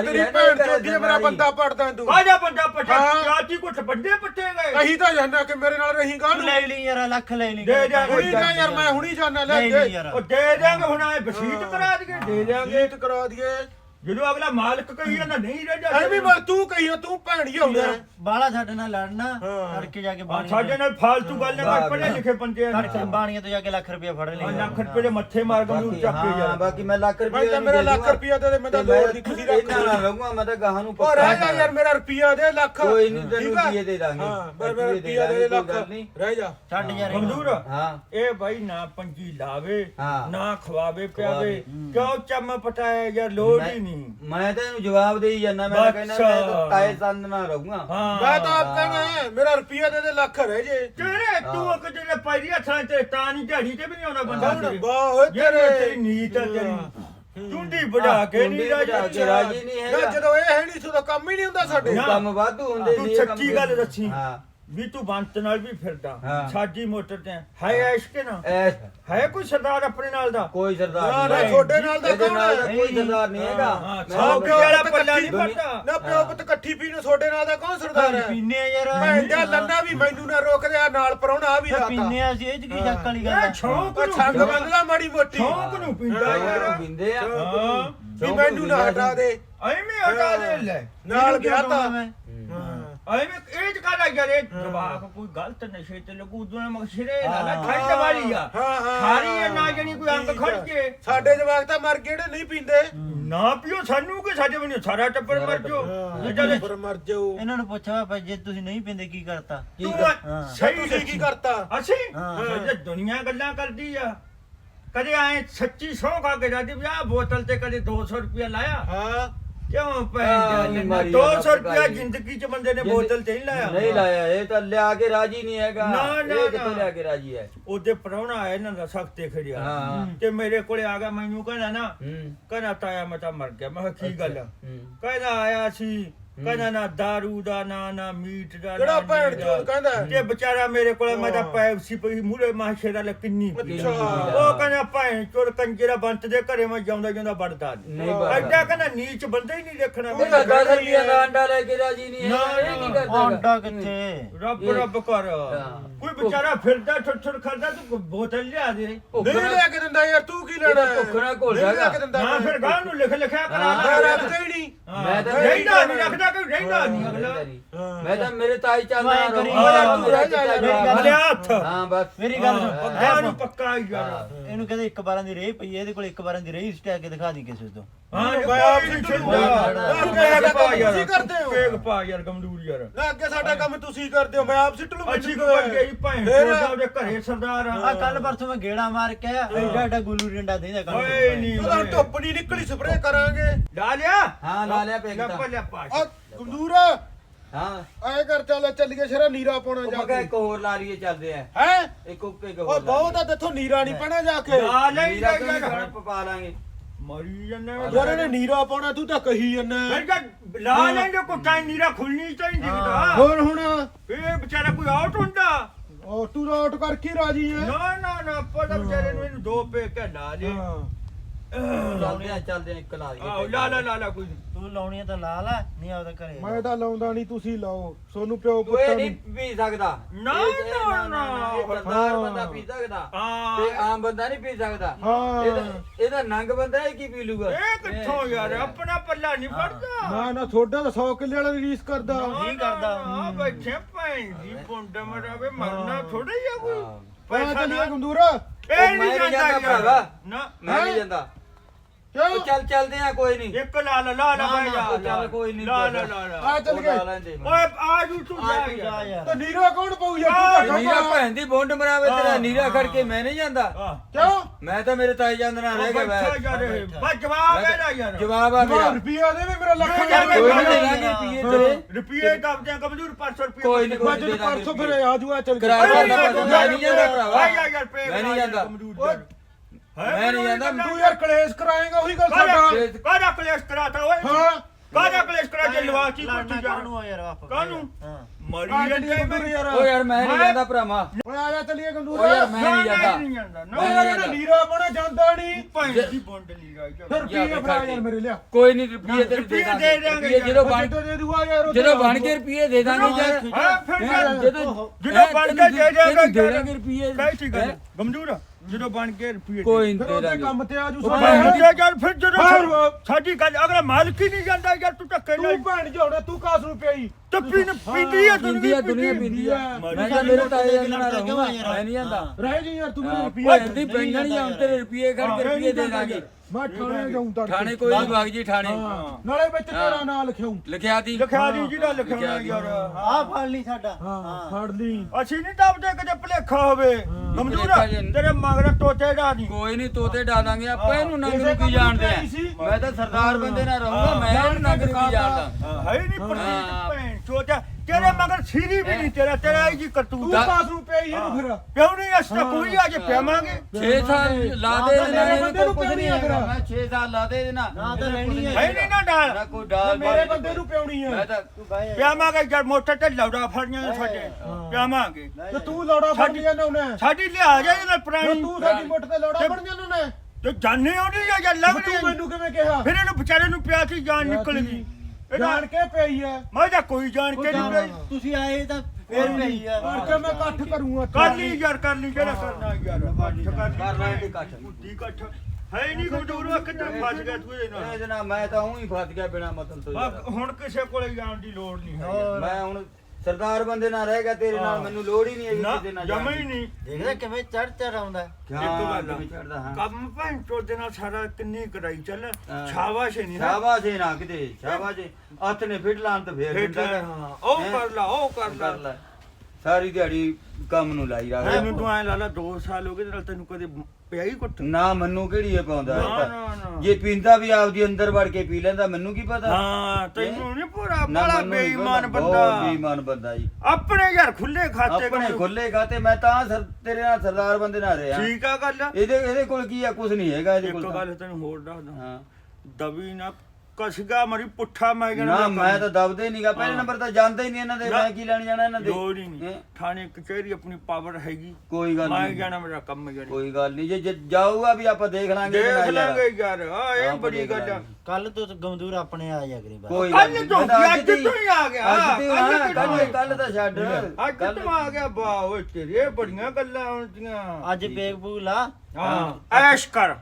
ਤੇਰੀ ਭੈਣ ਚੋਦੀ ਹੈ ਮੇਰਾ। ਬੰਦਾ ਪੜਦਾ ਤੂੰ। ਆਜਾ ਬੰਦਾ ਪਟਾ। ਚਾਚੀ ਕੁਛ ਵੱਡੇ ਪੱਟੇ ਗਏ। ਕਹੀ ਤਾਂ ਜਾਂਦਾ ਕਿ ਮੇਰੇ ਨਾਲ ਰਹੀ ਗਾਂ ਨੂੰ। ਲੈ ਲਈ ਯਾਰ ਲੱਖ ਲੈ ਲਈ। ਦੇ ਦੇ ਹੁਣੀ ਜਾ। ਯਾਰ ਮੈਂ ਹੁਣੀ ਜਾਣਾ ਲੈ ਯਾਰ। ਉਹ ਦੇ ਦਿਆਂਗੇ ਹੁਣ ਆਏ ਬਸੀਤ ਕਰਾ ਦਈਏ ਦੇ ਦਿਆਂਗੇ। ਗੀਤ ਕਰਾ ਦਈਏ। ਜਦੋਂ ਅਗਲਾ ਮਾਲਕ ਕਹੀ ਜਾਂਦਾ ਨਹੀਂ ਰਹਿ ਜਾ ਐਵੇਂ ਮਰ ਤੂੰ ਕਹੀ ਤੂੰ ਭੈਣ ਹੀ ਆਉਂਦਾ। ਹੈ। ਬਾਲਾ ਸਾਡੇ ਨਾਲ ਲੜਨਾ ਹਾਂ। ਤੜਕੇ ਜਾ ਕੇ ਬਾਣੀ ਸਾਡੇ ਨਾਲ ਫਾਲਤੂ ਗੱਲ ਨਾ ਕਰ ਪੜੇ ਲਿਖੇ ਬੰਦੇ ਆ। ਤੜਕੇ ਬਾਣੀਆਂ ਤੋਂ ਜਾ ਕੇ ਲੱਖ ਰੁਪਇਆ ਫੜ ਲਈ ਲੱਖ ਰੁਪਏ ਦੇ ਮੱਥੇ ਮਾਰ ਗੰਦੂਰ ਬਾਕੀ ਚੱਕ ਕੇ ਹਾਂ ਯਾਰ ਬਾਕੀ ਮੈਂ ਲੱਖ ਮੈਂ ਰੁਪਇਆ ਤਾਂ ਮੇਰਾ ਲੱਖ ਰੁਪਈਆ ਦੇ ਦੇ ਮੈਂ ਤਾਂ ਲੋੜ ਦੀ ਖੁਸ਼ੀ ਰੱਖ ਇਹਨਾਂ ਨਾਲ ਰਹੂੰਗਾ ਮੈਂ ਤਾਂ ਗਾਹਾਂ ਨੂੰ ਉਹ ਰਹਿ ਜਾ ਯਾਰ ਮੇਰਾ ਰੁਪਈਆ ਦੇ ਲੱਖ। ਕੋਈ ਨਹੀਂ ਤੈਨੂੰ ਠੀਕ ਆ? ਰੁਪਈਏ ਦੇ ਦਾਂਗੇ। ਹਾਂ ਪਰ ਮੇਰਾ ਰੁਪਈਆ ਦੇ ਦੇ ਕੋਈ ਲੱਖ। ਗੱਲ। ਰਹਿ ਜਾ। ਛੱਡ ਯਾਰ ਇਹਨੂੰ। ਗੰਦੂਰ ਹਾਂ। ਇਹ ਭਾਈ ਨਾ ਪੰਜੀ ਲਾਵੇ ਹਾਂ। ਨਾ ਖਵਾਵੇ ਪਿਆਵੇ। ਕਿਉਂ ਚੰਮ ਪਟਾਇਆ ਯਾਰ ਲੋੜ ਹੀ ਨਹੀਂ। ਮੈਂ ਤਾਂ ਇਹਨੂੰ ਜਵਾਬ ਦੇਈ ਜਾਂਦਾ ਮੈਂ ਤਾਂ ਕਹਿੰਦਾ ਮੈਂ ਤਾਂ ਕਾਏ ਸੰਦ ਨਾ ਰਹੂੰਗਾ। ਹਾਂ। ਮੈਂ ਤਾਂ ਆਪ ਕਹਿਣਾ ਹੈ, ਮੇਰਾ ਰੁਪਈਆ ਦੇ ਦੇ ਲੱਖ ਰਹਿ ਜੇ। ਤੇਰੇ ਤੂੰ ਇੱਕ ਜਿਹੜੇ ਪੈਰੀ ਹੱਥਾਂ ਤੇ ਤਾਂ ਨਹੀਂ ਝਾੜੀ ਤੇ ਵੀ ਨਹੀਂ ਆਉਣਾ ਬੰਦਾ। ਵਾਹ ਤੇਰੇ। ਤੇਰੀ ਨੀਤ ਹੈ। ਤੇਰੀ। ਟੁੰਡੀ ਵਢਾ ਕੇ ਨਹੀਂ ਰਾਜੀ ਰਾਜੀ ਨਹੀਂ ਨਾ ਹੈਗਾ। ਜਦੋਂ ਇਹ ਹੈ ਨਹੀਂ ਸੋ ਤਾਂ ਕੰਮ ਹੀ ਨਹੀਂ ਹੁੰਦਾ ਸਾਡੇ। ਕੰਮ ਵਾਧੂ ਹੁੰਦੇ ਤੂੰ ਇਹ ਕੰਮ ਸੱਚੀ ਗੱਲ ਦੱਸੀ। ਹਾਂ। ਵੀ ਤੂੰ ਬੰਤ ਨਾਲ ਵੀ ਫਿਰਦਾ ਹਾਂ। ਸਾਡੀ ਮੋਟਰ ਤੇ। ਹੈ। ਐਸ਼ ਕੇ ਨਾ। ਐਸ ਹੈ ਕੋਈ ਸਰਦਾਰ ਆਪਣੇ ਨਾਲ ਦਾ? ਕੋਈ ਸਰਦਾਰ ਨਾ ਨਹੀਂ। ਛੋਟੇ ਨਾਲ ਤਾਂ ਇਹਦੇ ਕੌਣ ਨਾਲ ਹੈ? ਕੋਈ ਸਰਦਾਰ ਨਹੀਂ ਹੈਗਾ। ਹਾਂ ਮੈਂ ਸੌ ਤਾਂ ਕੇ ਵਾਲਾ ਪੱਲਾ ਨਹੀਂ ਪੜਦਾ ਨਾ ਪਿਓ ਪੁੱਤ ਇਕੱਠੀ ਪੀਣ ਛੋਟੇ ਨਾਲ ਦਾ ਕੌਣ ਸਰਦਾਰ ਹੈ? ਪੀਨੇ ਆ ਯਾਰ। ਭੈਣ ਦਾ ਲੰਨਾ ਵੀ ਮੈਨੂੰ ਨਾ ਰੋਕ ਰਿਹਾ ਨਾਲ ਪਰਉਣਾ ਆ ਵੀ ਤਾਂ ਲਾਤਾ ਪੀਨੇ ਆ ਅਸੀਂ ਇਹ ਚ ਕੀ ਸ਼ੱਕ ਵਾਲੀ ਗੱਲ ਇਹ ਹੈ? ਛੌਂਕ ਉਹ ਨੂੰ ਛੰਗ ਬੰਦਲਾ ਮਾੜੀ ਮੋਟੀ। ਛੌਂਕ ਨੂੰ ਪਿੰਦਾ ਯਾਰ। ਪਿੰਦੇ ਆ। ਹਾਂ। ਵੀ ਮੈਨੂੰ ਨਾ ਹਟਾ ਦੇ। ਐਵੇਂ ਹਟਾ ਦੇ ਲੈ। ਨਾਲ ਗਿਆ ਤਾਂ ਮੈਂ? ਐਵੇਂ ਇਹ ਚ ਕਾਹਦਾ ਯਾਰ ਇਹ ਜਵਾਕ ਕੋਈ ਗਲਤ ਨਸ਼ੇ ਤੇ ਲੱਗੂ ਉਦੋਂ ਮਖਸ਼ਰੇ ਨਾ ਨਾ ਹਾਂ। ਠੰਡ ਵਾਲੀ ਆ। ਹਾਂ, ਹਾਂ। ਸਾਰੀ ਇਹ ਨਾ ਜਣੀ ਕੋਈ ਅੰਗ ਖੜ ਕੇ ਸਾਡੇ ਜਵਾਕ ਤਾਂ ਮਰ ਗਏ ਜਿਹੜੇ ਨਹੀਂ ਪੀਂਦੇ। ਨਾ ਪਿਓ ਸਾਨੂੰ ਕਿ ਸਾਡੇ ਵੀ ਨੀ, ਸਾਰਾ ਟੱਬਰ ਮਰ ਜੋ ਚੱਲ ਪਰ ਮਰ ਜਾਓ ਇਹਨਾਂ ਨੂੰ ਪੁੱਛਿਆ ਭਾਈ ਜੇ ਤੁਸੀਂ ਨਹੀਂ ਪੀਂਦੇ ਕੀ ਕਰਤਾ? ਤੂੰ ਹਾਂ। ਸਹੀ ਤੁਸੀਂ ਕੀ। ਕਰਤਾ? ਅਸੀਂ? ਹਾਂ। ਦੁਨੀਆ ਗੱਲਾਂ ਕਰਦੀ ਆ। ਕਦੇ ਆਏ ਸੱਚੀ ਸੌਂ ਖਾ ਕੇ ਜਾਂਦੀ ਵੀ ਆਹ ਬੋਤਲ ਤੇ ਕਦੇ 200 ਰੁਪਇਆ ਲਾਇਆ। ਹਾਂ। ਕਿਉਂ ਆਹ, ਦੇ ਮਾਰੀ 200 ਜਾਂਦਾ ਰੁਪਇਆ ਪਕਾਈ। ਜ਼ਿੰਦਗੀ ਚ ਬੰਦੇ ਨੇ ਬੋਤਲ ਤੇ ਨਹੀਂ ਲਾਇਆ। ਨਹੀਂ ਲਾਇਆ ਇਹ ਤਾਂ ਲਿਆ ਕੇ ਰਾਜੀ ਨਹੀਂ ਹੈਗਾ। ਨਾ, ਨਾ, ਇਹ ਕਿੱਥੋਂ ਨਾ। ਲਿਆ ਕੇ ਰਾਜੀ ਹੈ? ਉਹਦੇ ਪ੍ਰਾਹੁਣਾ ਆਇਆ ਇਹਨਾਂ ਦਾ ਸਖਤੇ ਖੜਿਆ ਹਾਂ। ਤੇ ਮੇਰੇ ਕੋਲੇ ਆ ਗਿਆ ਮੈਨੂੰ ਕਹਿੰਦਾ ਨਾ ਹੂੰ। ਕਹਿੰਦਾ ਤਾਇਆ ਮੈਂ ਤਾਂ ਮਰ ਗਿਆ। ਮੈਂ ਕਿਹਾ ਕੀ ਗੱਲ? ਹੂੰ। ਕਹਿੰਦਾ ਆਇਆ ਸੀ ਕਹਿੰਦਾ ਨਾ दारू ਦਾ ਨਾ ਨਾ ਮੀਟ ਦਾ ਕਿਹੜਾ ਭੈਣ। ਚੋਦ ਕਹਿੰਦਾ? ਹੈ? ਤੇ ਵਿਚਾਰਾ ਮੇਰੇ ਕੋਲੇ ਮੈਂ ਤਾਂ ਪੈਪਸੀ ਪਈ ਮੂਰੇ ਮਾਸ਼ੇ ਦਾ ਲੈ ਕਿੰਨੀ। ਉਹ ਕਹਿੰਦਾ ਭੈਣ ਚੋਰ ਕੰਜਰਾ ਬੰਤ ਦੇ ਘਰੇ ਮੈਂ ਜਾਉਂਦਾ ਜਾਂਦਾ ਵੜਦਾ ਨਹੀਂ ਐਡਾ ਕਹਿੰਦਾ ਨੀਚ ਬੰਦਾ ਹੀ ਨਹੀਂ ਦੇਖਣਾ। ਉਹ ਤਾਂ 10 ਰੁਪਏ ਦਾ ਅੰਡਾ ਲੈ ਕੇ ਰਾਜੀ ਨਹੀਂ ਨਾ, ਹੈ ਇਹ ਕੀ ਨਾ, ਕਰਦਾ ਆਂਡਾ ਕਿੱਥੇ? ਰੱਬ ਰੱਬ ਕਰ। ਕੋਈ ਵਿਚਾਰਾ ਫਿਰਦਾ ਛੁੱਟ ਛੁੱਟ ਕਰਦਾ ਤੂੰ ਬੋਤਲ ਲਿਆ ਦੇ। ਨਹੀਂ ਲੈ ਕੇ ਦਿੰਦਾ ਯਾਰ ਤੂੰ ਕੀ ਲੈਣਾ ਹੈ? ਭੁੱਖ ਨਾਲ ਘੋਲ ਜਾਗਾ। ਨਾ ਫਿਰ ਗਾਂ ਨੂੰ ਲਿਖ ਲਿਖਿਆ ਕਰਾ ਹਾਂ, ਲਾ। ਰੱਖਦਾ ਹੀ ਨਹੀਂ। ਮੈਂ ਤਾਂ ਨਹੀਂ ਰੱਖਦਾ ਕੋਈ ਰਹਿੰਦਾ ਨਹੀਂ ਅਗਲਾ। ਮੈਂ ਤਾਂ ਮੇਰੇ ਤਾਈ ਚੱਲ ਮੈਂ ਕਰੀ ਯਾਰ, ਤੂੰ ਰਹਿ ਜਾ ਯਾਰ। ਮੇਰੀ ਹੱਥ। ਹਾਂ ਬਸ। ਮੇਰੀ ਗੱਲ ਸੁਣ ਪੱਕਾ ਨੂੰ ਪੱਕਾ ਹੀ। ਯਾਰ ਇਹਨੂੰ ਕਹਿੰਦੇ ਇੱਕ ਵਾਰਾਂ ਦੀ ਰੇਹ ਪਈ ਹੈ, ਇਹਦੇ ਕੋਲ ਇੱਕ ਵਾਰਾਂ ਦੀ ਰੇਹ ਸਟਿਆ ਕੇ ਦਿਖਾ ਦੀ ਕਿਸੇ ਤੋਂ। ਹਾਂ। ਤੂੰ ਅੱਗੇ ਸਾਡਾ ਪਾ ਕੰਮ ਯਾਰ ਤੁਸੀਂ ਕਰਦੇ ਹੋ। ਪੇਗ ਪਾ ਯਾਰ ਗਮਦੂਰ ਯਾਰ। ਨਾ ਅੱਗੇ ਸਾਡਾ ਕੰਮ ਤੁਸੀਂ ਕਰਦੇ ਹੋ ਮੈਂ ਆਪ ਸਿੱਟ ਲੂ ਅੱਛੀ ਕੋ ਵੱਜ ਗਈ ਭੈਣ? ਚੋਦਾ ਉਹਦੇ ਘਰੇ ਸਰਦਾਰ ਆ। ਕੱਲ ਪਰਸੋਂ ਮੈਂ ਗੇੜਾ ਮਾਰ ਕੇ ਐਡਾ ਐਡਾ ਗੁੱਲੂ ਡੰਡਾ ਦੇਂਦਾ ਕੱਲ ਓਏ ਨਹੀਂ ਉਹਦਾ ਧੁੱਪ ਨਹੀਂ ਨਿਕਲੀ ਸਪਰੇਅ ਕਰਾਂਗੇ। ਲਾ ਲਿਆ? ਹਾਂ ਲਾ ਲਿਆ ਪੈਗ ਲੈ ਤਾਂ। ਪੱਲੇ ਪਾ ਆ ਗੰਦੂਰਾ ਹਾਂ। ਐ ਕਰ ਚੱਲ ਚੱਲੀਏ ਸ਼ਰਾ ਨੀਰਾ ਪਾਉਣਾ ਜਾ ਕੇ। ਇੱਕ ਹੋਰ ਲਾ ਲਈਏ ਚੱਲਦੇ ਆ। ਹੈ? ਇੱਕ ਉੱਕੇ ਇੱਕ ਹੋਰ ਬਹੁਤ ਆ ਤੇਥੋਂ ਨੀਰਾ ਨਹੀਂ ਪੈਣਾ ਜਾ ਕੇ। ਲਾ ਲੈ ਨੀਰਾ ਪਾ ਲਾਂਗੇ। ਮਰੀ ਜੰਨੇ ਯਾਰ ਇਹਨੇ ਨੀਰਾ ਪਾਉਣਾ ਤੂੰ ਤਾਂ ਕਹੀ ਜੰਨਾ ਫਿਰ ਜਦ ਲਾ ਲੈਂਦੇ ਕੋ ਟਾਈਮ ਨੀਰਾ ਖੁੱਲਣੀ ਚਾਹੀਦੀ ਦਾ ਹੋਰ ਹੁਣ? ਇਹ ਵਿਚਾਰਾ ਕੋਈ ਆਊਟ ਹੁੰਦਾ। ਉਹ ਤੂੰ ਆਊਟ ਕਰ ਕੀ ਰਾਜੀ ਹੈ ਨਾ ਨਾ ਨਾ ਪਤਾ ਵਿਚਾਰੇ ਨੂੰ ਇਹਨੂੰ ਦੋ ਪੇ ਦੇ ਹਾਂ। ਚੱਲਦੇ ਆ ਚੱਲਦੇ ਆ ਇੱਕ ਲਾ ਲਈਏ ਆਹ ਲਾ ਲਾ ਲਾ ਲਾ ਕੋਈ ਨੀ। ਤੂੰ ਲਾਉਣੀ ਆ ਤਾਂ ਲਾ ਲੈ ਨਹੀਂ ਆਉਦਾ ਘਰੇ। ਮੈਂ ਤਾਂ ਲਾਉਂਦਾ ਨਹੀਂ ਤੁਸੀਂ ਲਾਓ। ਸੋਨੂੰ ਪਿਓ ਤੂੰ ਇਹ ਪੁੱਤਾਂ ਨਹੀਂ ਨੂੰ ਪੀ ਸਕਦਾ। ਨਾ, ਇਹ- ਇਹ ਨਾ, ਨਾ। ਇਹ ਸਰਦਾਰ ਹਾਂ। ਬੰਦਾ ਪੀ ਸਕਦਾ। ਹਾਂ। ਤੇ ਆਮ ਬੰਦਾ ਨਹੀਂ ਪੀ ਸਕਦਾ। ਹਾਂ। ਇਹਦਾ ਇਹਦਾ ਨੰਗ ਬੰਦਾ ਇਹ ਕੀ ਪੀ ਲੂਗਾ ਇਹ ਕਿੱਥੋਂ ਯਾਰ ਆਪਣਾ ਪੱਲਾ ਨਹੀਂ ਨਾ ਨਾ ਥੋੜਾ ਤਾਂ 100 ਕਿੱਲੇ ਵਾਲਾ ਰੀਸ ਕਰਦਾ। ਨਹੀਂ ਕਰਦਾ। ਹਾਂ। ਬੈਠੇ ਭੈਣ ਜੀ ਪੁੰਡ ਮਰਾਵੇ ਮਰਨਾ ਥੋੜਾ ਹੀ ਆ ਕੋਈ। ਹਾਂ। ਪੈਸਾ ਪੈਸਾ ਚੱਲੀਏ ਨਾ ਗੰਦੂਰ। ਇਹ ਮੈਂ ਨਹੀਂ ਨਹੀਂ ਜਾਂਦਾ ਜਾਂਦਾ ਯਾਰ। ਭਰਾਵਾ। ਨਾ। ਮੈਂ ਨਹੀਂ ਜਾਂਦਾ। ਕਿਉਂ ਚੱਲ ਚੱਲਦੇ ਆ ਕੋਈ ਨਹੀਂ ਇੱਕ ਲਾ ਲਾ ਲਾ ਲਾ ਬਹਿ ਜਾ ਉਹ ਚੱਲ ਕੋਈ ਨਹੀਂ ਲਾ ਲਾ ਲਾ ਲਾ ਆ ਚੱਲ ਗਏ ਓਏ ਆ ਜੂ ਤੂੰ ਆ ਜਾ ਤੂੰ ਜਾ ਯਾਰ ਤੇ ਨੀਰਾ ਕੌਣ ਪਾਉ ਯਾਰ ਤੂੰ ਤਾਂ ਨੀਰਾ। ਭੈਣ ਦੀ ਬੁੰਡ ਮਰਾਵੇ ਤੇਰਾ ਹਾਂ, ਨੀਰਾ ਖੜ ਕੇ। ਮੈਂ ਨਹੀਂ ਜਾਂਦਾ ਕਿਉਂ ਮੈਂ ਤਾਂ ਮੇਰੇ ਤਾਈ ਜਾਂਦੇ ਨਾਲ ਰਹਿ ਗਿਆ ਬੈਠਾ ਮੈਂ ਯਾਰ ਬਸ ਜਵਾਬ ਹੈ ਨਾ ਯਾਰ ਜਵਾਬ ਆ ਮੇਰਾ ਰੁਪਿਆ ਦੇ ਵੀ ਮੇਰਾ ਲੱਖ ਯਾਰ ਰੁਪਇਆ ਕੋਈ ਮੈਂ ਨਹੀਂ ਨਹੀਂ ਦੇ ਦਾਂਗੇ ਰੁਪਈਏ ਤੇਰੇ ਰੁਪਏ ਦਾ ਜਾਂ ਕਮਜ਼ੋਰ 500 ਰੁਪਏ ਕੋਈ ਨੀ, ਕੋਈ ਮੈਂ ਜਦੋਂ ਪਰਸੋਂ ਫਿਰ ਆ ਜੂਆ ਚੱਲ ਕੇ ਕਿਰਾਇਆ ਪੈਂਦਾ, ਮੈਂ ਨਹੀਂ ਜਾਂਦਾ ਭਰਾਵਾ ਮੈਂ ਨਹੀਂ ਜਾਂਦਾ। ਮੈਂ ਨਹੀਂ ਜਾਂਦਾ ਤੂੰ ਯਾਰ ਕਲੇਸ਼ ਕਰਾਏਗਾ ਉਹੀ ਗੱਲ ਸਾਡਾ ਕਾਹਦਾ ਕਲੇਸ਼ ਕਰਾਤਾ ਓਏ? ਹਾਂ। ਕਾਹਦਾ ਕਲੇਸ਼ ਕਰਾ ਕੇ ਲਵਾ ਕੀ ਜਾ ਕਾਹਨੂੰ ਆ ਯਾਰ ਆਪ ਕਾਹਨੂੰ? ਹਾਂ। ਮਰੀ ਜਾਂਦੇ ਗੰਦੂਰ ਯਾਰ? ਓ ਯਾਰ ਮੈਂ ਨਹੀਂ ਮੈਂ- ਜਾਂਦਾ ਭਰਾਵਾ। ਓਏ ਆ ਜਾ ਚੱਲੀਏ ਗੰਦੂਰ। ਓ ਯਾਰ ਮੈਂ ਨਹੀਂ ਜਾਂਦਾ। ਨਹੀਂ ਜਾਂਦਾ। ਓਏ ਨਾ ਯਾਰ ਨੀਰਾ ਬਣਾ ਜਾਂਦਾ ਨਹੀਂ ਭਾਈ ਦੀ ਬੋਂਡ ਨਹੀਂ ਗਾਈ ਫਿਰ ਰੁਪਈਏ ਫੜਾ ਯਾਰ ਮੇਰੇ ਲਿਆ। ਕੋਈ ਨਹੀਂ ਤੇਰੇ ਰੁਪਈਏ ਦੇ ਦਾਂਗੇ ਜਦੋਂ ਬਣ ਦੇ ਦੂਆ ਯਾਰ ਜਦੋਂ ਬਣ ਕੇ ਰੁਪਈਏ ਦੇ ਦਾਂਗੇ ਯਾਰ। ਹਾਂ ਫਿਰ ਜਦੋਂ ਜਦੋਂ ਬਣ ਕੇ ਦੇ ਦਾਂਗੇ ਰੁਪਈਏ। ਕਹੀ ਠੀਕ ਹੈਂ? ਗਮਜੂਰ ਜਦੋਂ ਬਣ ਕੇ ਰੁਪਏ ਕੋਈ ਨਹੀਂ ਫਿਰ ਦੇ ਉਹਦੇ ਕੰਮ ਤੇ ਆ ਜੂ ਸਾਡਾ। ਯਾਰ ਫਿਰ ਜਦੋਂ ਫਿਰ ਸਾਡੀ ਗੱਲ ਅਗਲਾ ਮਾਲਕ ਹੀ ਨਹੀਂ ਜਾਂਦਾ ਯਾਰ ਤੂੰ ਧੱਕੇ ਨਾਲ ਤੂੰ ਭੈਣ ਜਾਉਣਾ ਤੂੰ ਕਾਸ ਨੂੰ ਪਿਆਈ? ਤੇ ਪੀਣ ਪੀਂਦੀ ਹੈ ਪੀਂਦੀ ਆ ਦੁਨੀਆ ਪੀਂਦੀ ਆ। ਮੈਂ ਤਾਂ ਮੇਰੇ ਤਾਏ ਜਾਂਦੇ ਨਾਲ ਰਹੂੰਗਾ ਮੈਂ ਨਹੀਂ ਜਾਂਦਾ? ਰਹਿ ਜੀ ਯਾਰ ਤੂੰ ਮੇਰੇ ਰੁਪਈਏ ਰੁਪਈਆ ਦੀ ਪੈਂਗਣ ਜਾਂ ਤੇਰੇ ਰੁਪਈਏ ਖੜ ਕੇ ਰੁਪਈਏ ਦੇ ਦਾਂਗੇ ਮੈਂ ਥਾਣੇ ਜਾਉਂ ਤੜਕੇ। ਥਾਣੇ ਕੋਈ ਨਹੀਂ ਬਾਗ ਜੀ ਥਾਣੇ। ਹਾਂ। ਨਾਲੇ ਵਿੱਚ ਤੇਰਾ ਨਾਂ ਲਿਖਾਉਂ ਲਿਖਿਆ ਦੀ। ਲਿਖਿਆ ਦੀ ਜਿਹੜਾ ਲਿਖਿਆ ਯਾਰ। ਆ ਫੜ ਲਈ ਸਾਡਾ। ਹਾਂ ਫੜ ਲਈ। ਅਸੀਂ ਨਹੀਂ ਦੱਬਦੇ ਕਦੇ ਭਲੇਖਾ ਹੋਵੇ। ਜੀ। ਤੇਰੇ ਮਗਰ ਤੋਤੇ ਡਾ ਦੀ। ਕੋਈ ਨਹੀਂ ਤੋਤੇ ਡਾਲਾਂਗੇ ਆਪਾਂ ਇਹਨੂੰ ਨੰਗ ਇਸੇ ਨੂੰ ਕੰਮ ਕੀ ਜਾਣਦੇ। ਆ? ਮੈਂ ਤਾਂ ਸਰਦਾਰ ਬੰਦੇ ਨਾਲ ਰਹੂੰਗਾ ਮੈਂ ਇਹਨੂੰ ਨੰਗ ਨੂੰ ਕੀ ਜਾਣਦਾ? ਹੈ। ਨਹੀਂ ਹਾਂ। ਪਰਨੀਤ ਭੈਣ ਚੋਦਾ ਤੇਰੇ ਮਗਰ ਸੀਰੀ ਵੀ ਨਹੀਂ ਤੇਰਾ ਤੇਰਾ ਹੀ ਜੀ ਕਰਤੂਤ ਤੂੰ ਕਾਸ ਨੂੰ ਪਿਆਈ ਇਹਨੂੰ ਫਿਰ। ਕਿਉਂ ਨਹੀਂ ਅਸ ਤਾਂ ਕੋਈ ਅੱਜ ਪਿਆਵਾਂਗੇ। 6 ਸਾਲ ਲਾ ਦੇ ਨਾ, ਦੇਣਾ ਮੇਰੇ ਇਹਨੂੰ ਬੰਦੇ ਨੂੰ ਕੁਝ ਨਹੀਂ ਪਿਆਉਣੀ ਆ ਹੈਗਾ। ਫਿਰ। ਮੈਂ 6 ਸਾਲ ਲਾ ਦੇ ਦੇਣਾ ਨਾ ਤਾਂ ਲੈਣੀ ਹੈ। ਹੈ ਨਹੀਂ ਨਾ ਡਾਲ ਨਾ ਕੋਈ ਡਾਲ ਮੇਰੇ ਬੰਦੇ ਨੂੰ ਪਿਆਉਣੀ ਮੈਂ ਆ ਤਾਂ ਤੂੰ ਬਾਈ ਪਿਆਵਾਂਗੇ ਜਦ ਮੋਟਰ ਤੇ ਲੌੜਾ ਫੜੀਆਂ ਨੇ ਸਾਡੇ। ਪਿਆਵਾਂਗੇ। ਤੇ ਤੂੰ ਲੋੜਾ ਫੜ ਸਾਡੀ- ਲਿਆ ਨਾ ਉਹਨੇ। ਸਾਡੀ ਲਿਆ ਜਾਏ ਨਾਲ ਤੇ ਪੁਰਾਣੀ ਤੂੰ ਸਾਡੀ ਮੁੱਠ ਤੇ ਲੋੜਾ ਫੜ ਲਿਆ ਉਹਨੇ। ਤੇ ਜਾਣੇ ਆਉਣੀ ਜਾਂ ਜਾਂ ਲੱਭ ਤੂੰ ਮੈਨੂੰ ਕਿਵੇਂ ਕਿਹਾ? ਫਿਰ ਇਹਨੂੰ ਵਿਚਾਰੇ ਨੂੰ ਪਿਆ ਸੀ ਜਾਨ ਨਿਕਲ ਗਈ। ਜਾਣ ਕੇ ਪਈ ਆ। ਮੈਂ ਤਾਂ ਕੋਈ ਜਾਣ ਕੇ ਨਹੀਂ ਪਈ। ਤੁਸੀਂ ਆਏ ਤਾਂ ਫੇਰ ਪਈ ਆ। ਮਾਰ ਕੇ ਮੈਂ ਇਕੱਠ ਕਰੂੰਗਾ ਕਰ ਲਈ। ਯਾਰ ਕਰ ਲਈ ਜਿਹੜਾ ਕਰਨਾ ਯਾਰ? ਇਕੱਠ ਕਰ ਲੈ ਇਕੱਠ। ਬੁੱਢੀ ਇਕੱਠ ਹੈ ਨਹੀਂ ਦੂਰ ਕਿੱਥੇ ਫਸ ਗਿਆ ਤੂੰ ਇਹਦੇ ਨਾਲ। ਨਾਲ ਮੈਂ ਤਾਂ ਉਹੀ ਫਸ ਗਿਆ ਬਿਨਾ ਮਤਲਬ ਤੋਂ ਹੁਣ ਕਿਸੇ ਕੋਲੇ ਜਾਣ ਦੀ ਲੋੜ ਨਹੀਂ ਹੈ। ਮੈਂ ਹੁਣ ਸਰਦਾਰ ਬੰਦੇ ਨਾਲ ਰਹਿ ਗਿਆ ਤੇਰੇ ਨਾਲ ਮੈਨੂੰ ਲੋੜ ਹੀ ਨਹੀਂ ਹੈਗੀ ਨਾ ਕਿਸੇ ਨਾਲ ਜਮਾ ਹੀ ਜਾਣ ਦੀ। ਨਹੀਂ ਦੇਖਦਾ ਕਿਵੇਂ ਚੜ ਚੜ ਆਉਂਦਾ ਇੱਕ ਗੱਲ। ਕਿਵੇਂ ਚੜ੍ਹਦਾ, ਹਾਂ। ਕੰਮ ਭੈਣ ਚੋਦ ਦੇ ਨਾਲ ਸਾਰਾ ਕਿੰਨੀ ਕਰਾਈ ਚੱਲ ਹਾਂ। ਸ਼ਾਬਾਸ਼ ਨਹੀਂ ਨਾ ਸ਼ਾਬਾਸ਼ ਏ ਨਾ ਕਿਤੇ ਸ਼ਾਬਾਸ਼ ਏ ਹੱਥ ਨੇ ਫਿੱਟ ਲਾਣ ਤਾਂ ਫੇਰ ਹਾਂ ਉਹ ਹੈਂ? ਕਰ ਲਾ ਉਹ ਕਰ ਕਰ ਲਾ ਲੈ ਸਾਰੀ ਦਿਹਾੜੀ ਕੰਮ ਨੂੰ ਲਾਈ ਰੱਖ ਮੈਨੂੰ ਤੂੰ ਐ ਲਾ ਲਾ 2 ਸਾਲ ਹੋ ਗਏ ਤੇਰੇ ਨਾਲ ਤੈਨੂੰ ਕਦੇ ਪਿਆ ਹੀ ਕੁੱਟ ਨਾ ਮੈਨੂੰ ਕਿਹੜੀ ਇਹ ਪਾਉਂਦਾ ਇਹ ਨਾ, ਤਾਂ। ਨਾ। ਜੇ ਪੀਂਦਾ ਵੀ ਆਪਦੀ ਅੰਦਰ ਵੜ ਕੇ ਪੀ ਲੈਂਦਾ ਮੈਨੂੰ ਕੀ ਪਤਾ? ਹਾਂ ਤੈਨੂੰ ਨਹੀਂ ਪੂਰਾ ਨਾ ਬੜਾ ਮੈਨੂੰ ਬੇਈਮਾਨ ਬੰਦਾ। ਬੇਈਮਾਨ ਬੰਦਾ ਜੀ। ਆਪਣੇ ਯਾਰ ਖੁੱਲੇ ਖਾਤੇ ਆਪਣੇ ਖੁੱਲੇ ਖਾਤੇ ਮੈਂ ਤਾਂ ਸਰ- ਤੇਰੇ ਨਾਲ ਸਰਦਾਰ ਬੰਦੇ ਨਾਲ ਰਿਹਾ। ਠੀਕ ਆ ਗੱਲ। ਇਹਦੇ ਇਹਦੇ ਕੋਲ ਕੀ ਆ? ਕੁਝ ਨਹੀਂ ਹੈਗਾ ਇਹਦੇ ਇੱਕ ਕੋਲ ਤਾਂ। ਗੱਲ ਤੈਨੂੰ ਹੋਰ ਦੱਸਦਾ। ਹਾਂ। ਦਬੀ ਨਾ ਕਸਗਾ ਮਰੀ ਪੁੱਠਾ ਮੈਂ ਨਾ ਮੈਂ ਤਾਂ ਦਬਦੇ ਨਹੀਂਗਾ ਪਹਿਲੇ। ਨੰਬਰ ਤਾਂ ਜਾਂਦਾ ਹੀ ਨਹੀਂ ਇਹਨਾਂ ਦੇ। ਮੈਂ ਕੀ ਲੈਣ ਜਾਣਾ ਇਹਨਾਂ ਦੇ? ਲੋੜ ਹੀ ਨਹੀਂ? ਥਾਣੇ ਕਚਹਿਰੀ ਆਪਣੀ ਪਾਵਰ ਹੈਗੀ। ਕੋਈ ਗੱਲ ਮੈਂ ਨਹੀਂ ਜਾਣਾ ਮੇਰਾ ਕੰਮ ਜਾਣੀ। ਕੋਈ ਗੱਲ ਨਹੀਂ ਜੇ- ਜਾਊਗਾ ਵੀ ਆਪਾਂ ਦੇਖ ਲਾਂਗੇ ਦੇਖ। ਲਾਂਗੇ ਯਾਰ। ਆ ਇਹ ਬੜੀ ਗੱਲ। ਕੱਲ ਤੋਂ ਗਮਦੂਰ ਆਪਣੇ ਆ ਜਾ ਬਾਹਰ ਕੋਈ ਗੱਲ ਕੱਲ ਨਹੀਂ ਤੋਂ ਮੈਂ ਅੱਜ ਤੋਂ ਹੀ ਆ ਗਿਆ। ਅੱਜ ਤੇ ਕੱਲ੍ਹ ਹਾਂ, ਤੋਂ ਕੱਲ ਤਾਂ ਛੱਡ। ਅੱਜ ਤੂੰ ਆ ਗਿਆ। ਵਾਹ ਓਏ ਤੇਰੇ ਬੜੀਆਂ ਗੱਲਾਂ ਹੁੰਦੀਆਂ ਅੱਜ ਬੇਗ ਬੂਗ ਲਾ। ਹਾਂ ਐਸ਼ ਕਰ।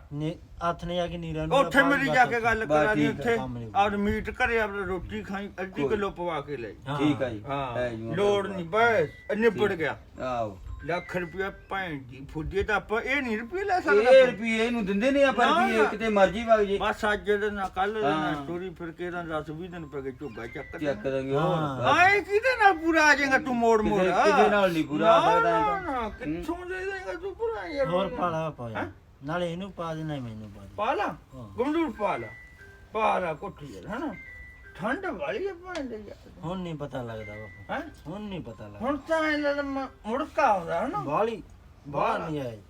ਹੱਥ ਨੇ ਜਾ ਕੇ ਨੀਰਾ ਨੂੰ ਉੱਥੇ ਮੇਰੀ ਜਾ ਕੇ ਗੱਲ ਕਰਾ ਦੀ ਠੀਕ ਉੱਥੇ। ਆਪ ਮੀਟ ਘਰੇ ਆਪ ਰੋਟੀ ਖਾਈ ਅੱਧੀ। ਕਿਲੋ ਪਵਾ ਕੇ ਲੈ। ਠੀਕ ਆ ਜੀ। ਹਾਂ। ਲੋੜ ਨਹੀਂ ਬਸ ਨਿਬੜ ਗਿਆ। ਆਓ। ਲੱਖ ਰੁਪਇਆ ਭੈਣ ਦੀ ਫੁੱਦੀ ਤਾਂ ਆਪਾਂ ਇਹ ਨਹੀਂ ਰੁਪਏ ਲੈ ਇਹ ਸਕਦੇ ਰੁਪਏ ਇਹਨੂੰ ਦਿੰਦੇ ਨਹੀਂ ਆਪਾਂ ਰੁਪਏ। ਕਿਤੇ ਮਰਜ਼ੀ ਵਗ ਜੇ। ਬਸ ਅੱਜ ਦੇ ਨਾ ਕੱਲ ਦੇ ਨਾ। ਟੋਰੀ ਫਿਰ ਕੇ ਦਾ 10 20 ਦਿਨ ਪੈ ਗਏ ਝੁੱਗਾ ਚੱਕ ਚੱਕ ਦਾਂਗੇ ਹਾਂ। ਹੋਰ ਆਏ ਕਿਹਦੇ ਨਾਲ ਪੂਰਾ ਆ ਜਾਏਗਾ ਤੂੰ ਮੋੜ ਮੋੜ? ਕਿਸੇ ਨਾਲ ਨਹੀਂ ਪੂਰਾ ਆ ਨਾ, ਸਕਦਾ ਇਹ ਕਿੱਥੋਂ ਦੇ ਦੇਗਾ ਤੂੰ ਪੂਰਾ ਯਾਰ? ਹੋਰ ਪਾਲਾ ਪਾਇਆ? ਨਾਲੇ ਇਹਨੂੰ ਪਾ ਦੇਣਾ ਮੈਨੂੰ ਪਾ ਦੇ ਪਾਲਾ? ਹਾਂ। ਗਮਦੂਰ ਪਾਲਾ। ਪਾਲਾ ਕੋਠੀ ਯਾਰ ਹਨਾ? ਠੰਡ ਵਾਲੀ ਹੈ ਭੈਣ ਦੇ ਯਾਰ। ਹੁਣ ਨਹੀਂ ਪਤਾ ਲੱਗਦਾ ਬਾਪੂ। ਹੈ? ਹੁਣ ਨਹੀਂ ਪਤਾ ਲੱਗਦਾ। ਹੁਣ ਤਾਂ ਇਹਨਾਂ ਦਾ ਮੁੜਕਾ ਆਉਂਦਾ ਹਨਾ? ਬਾਲੀ ਬਾਹਰ ਨਹੀਂ ਆਏ।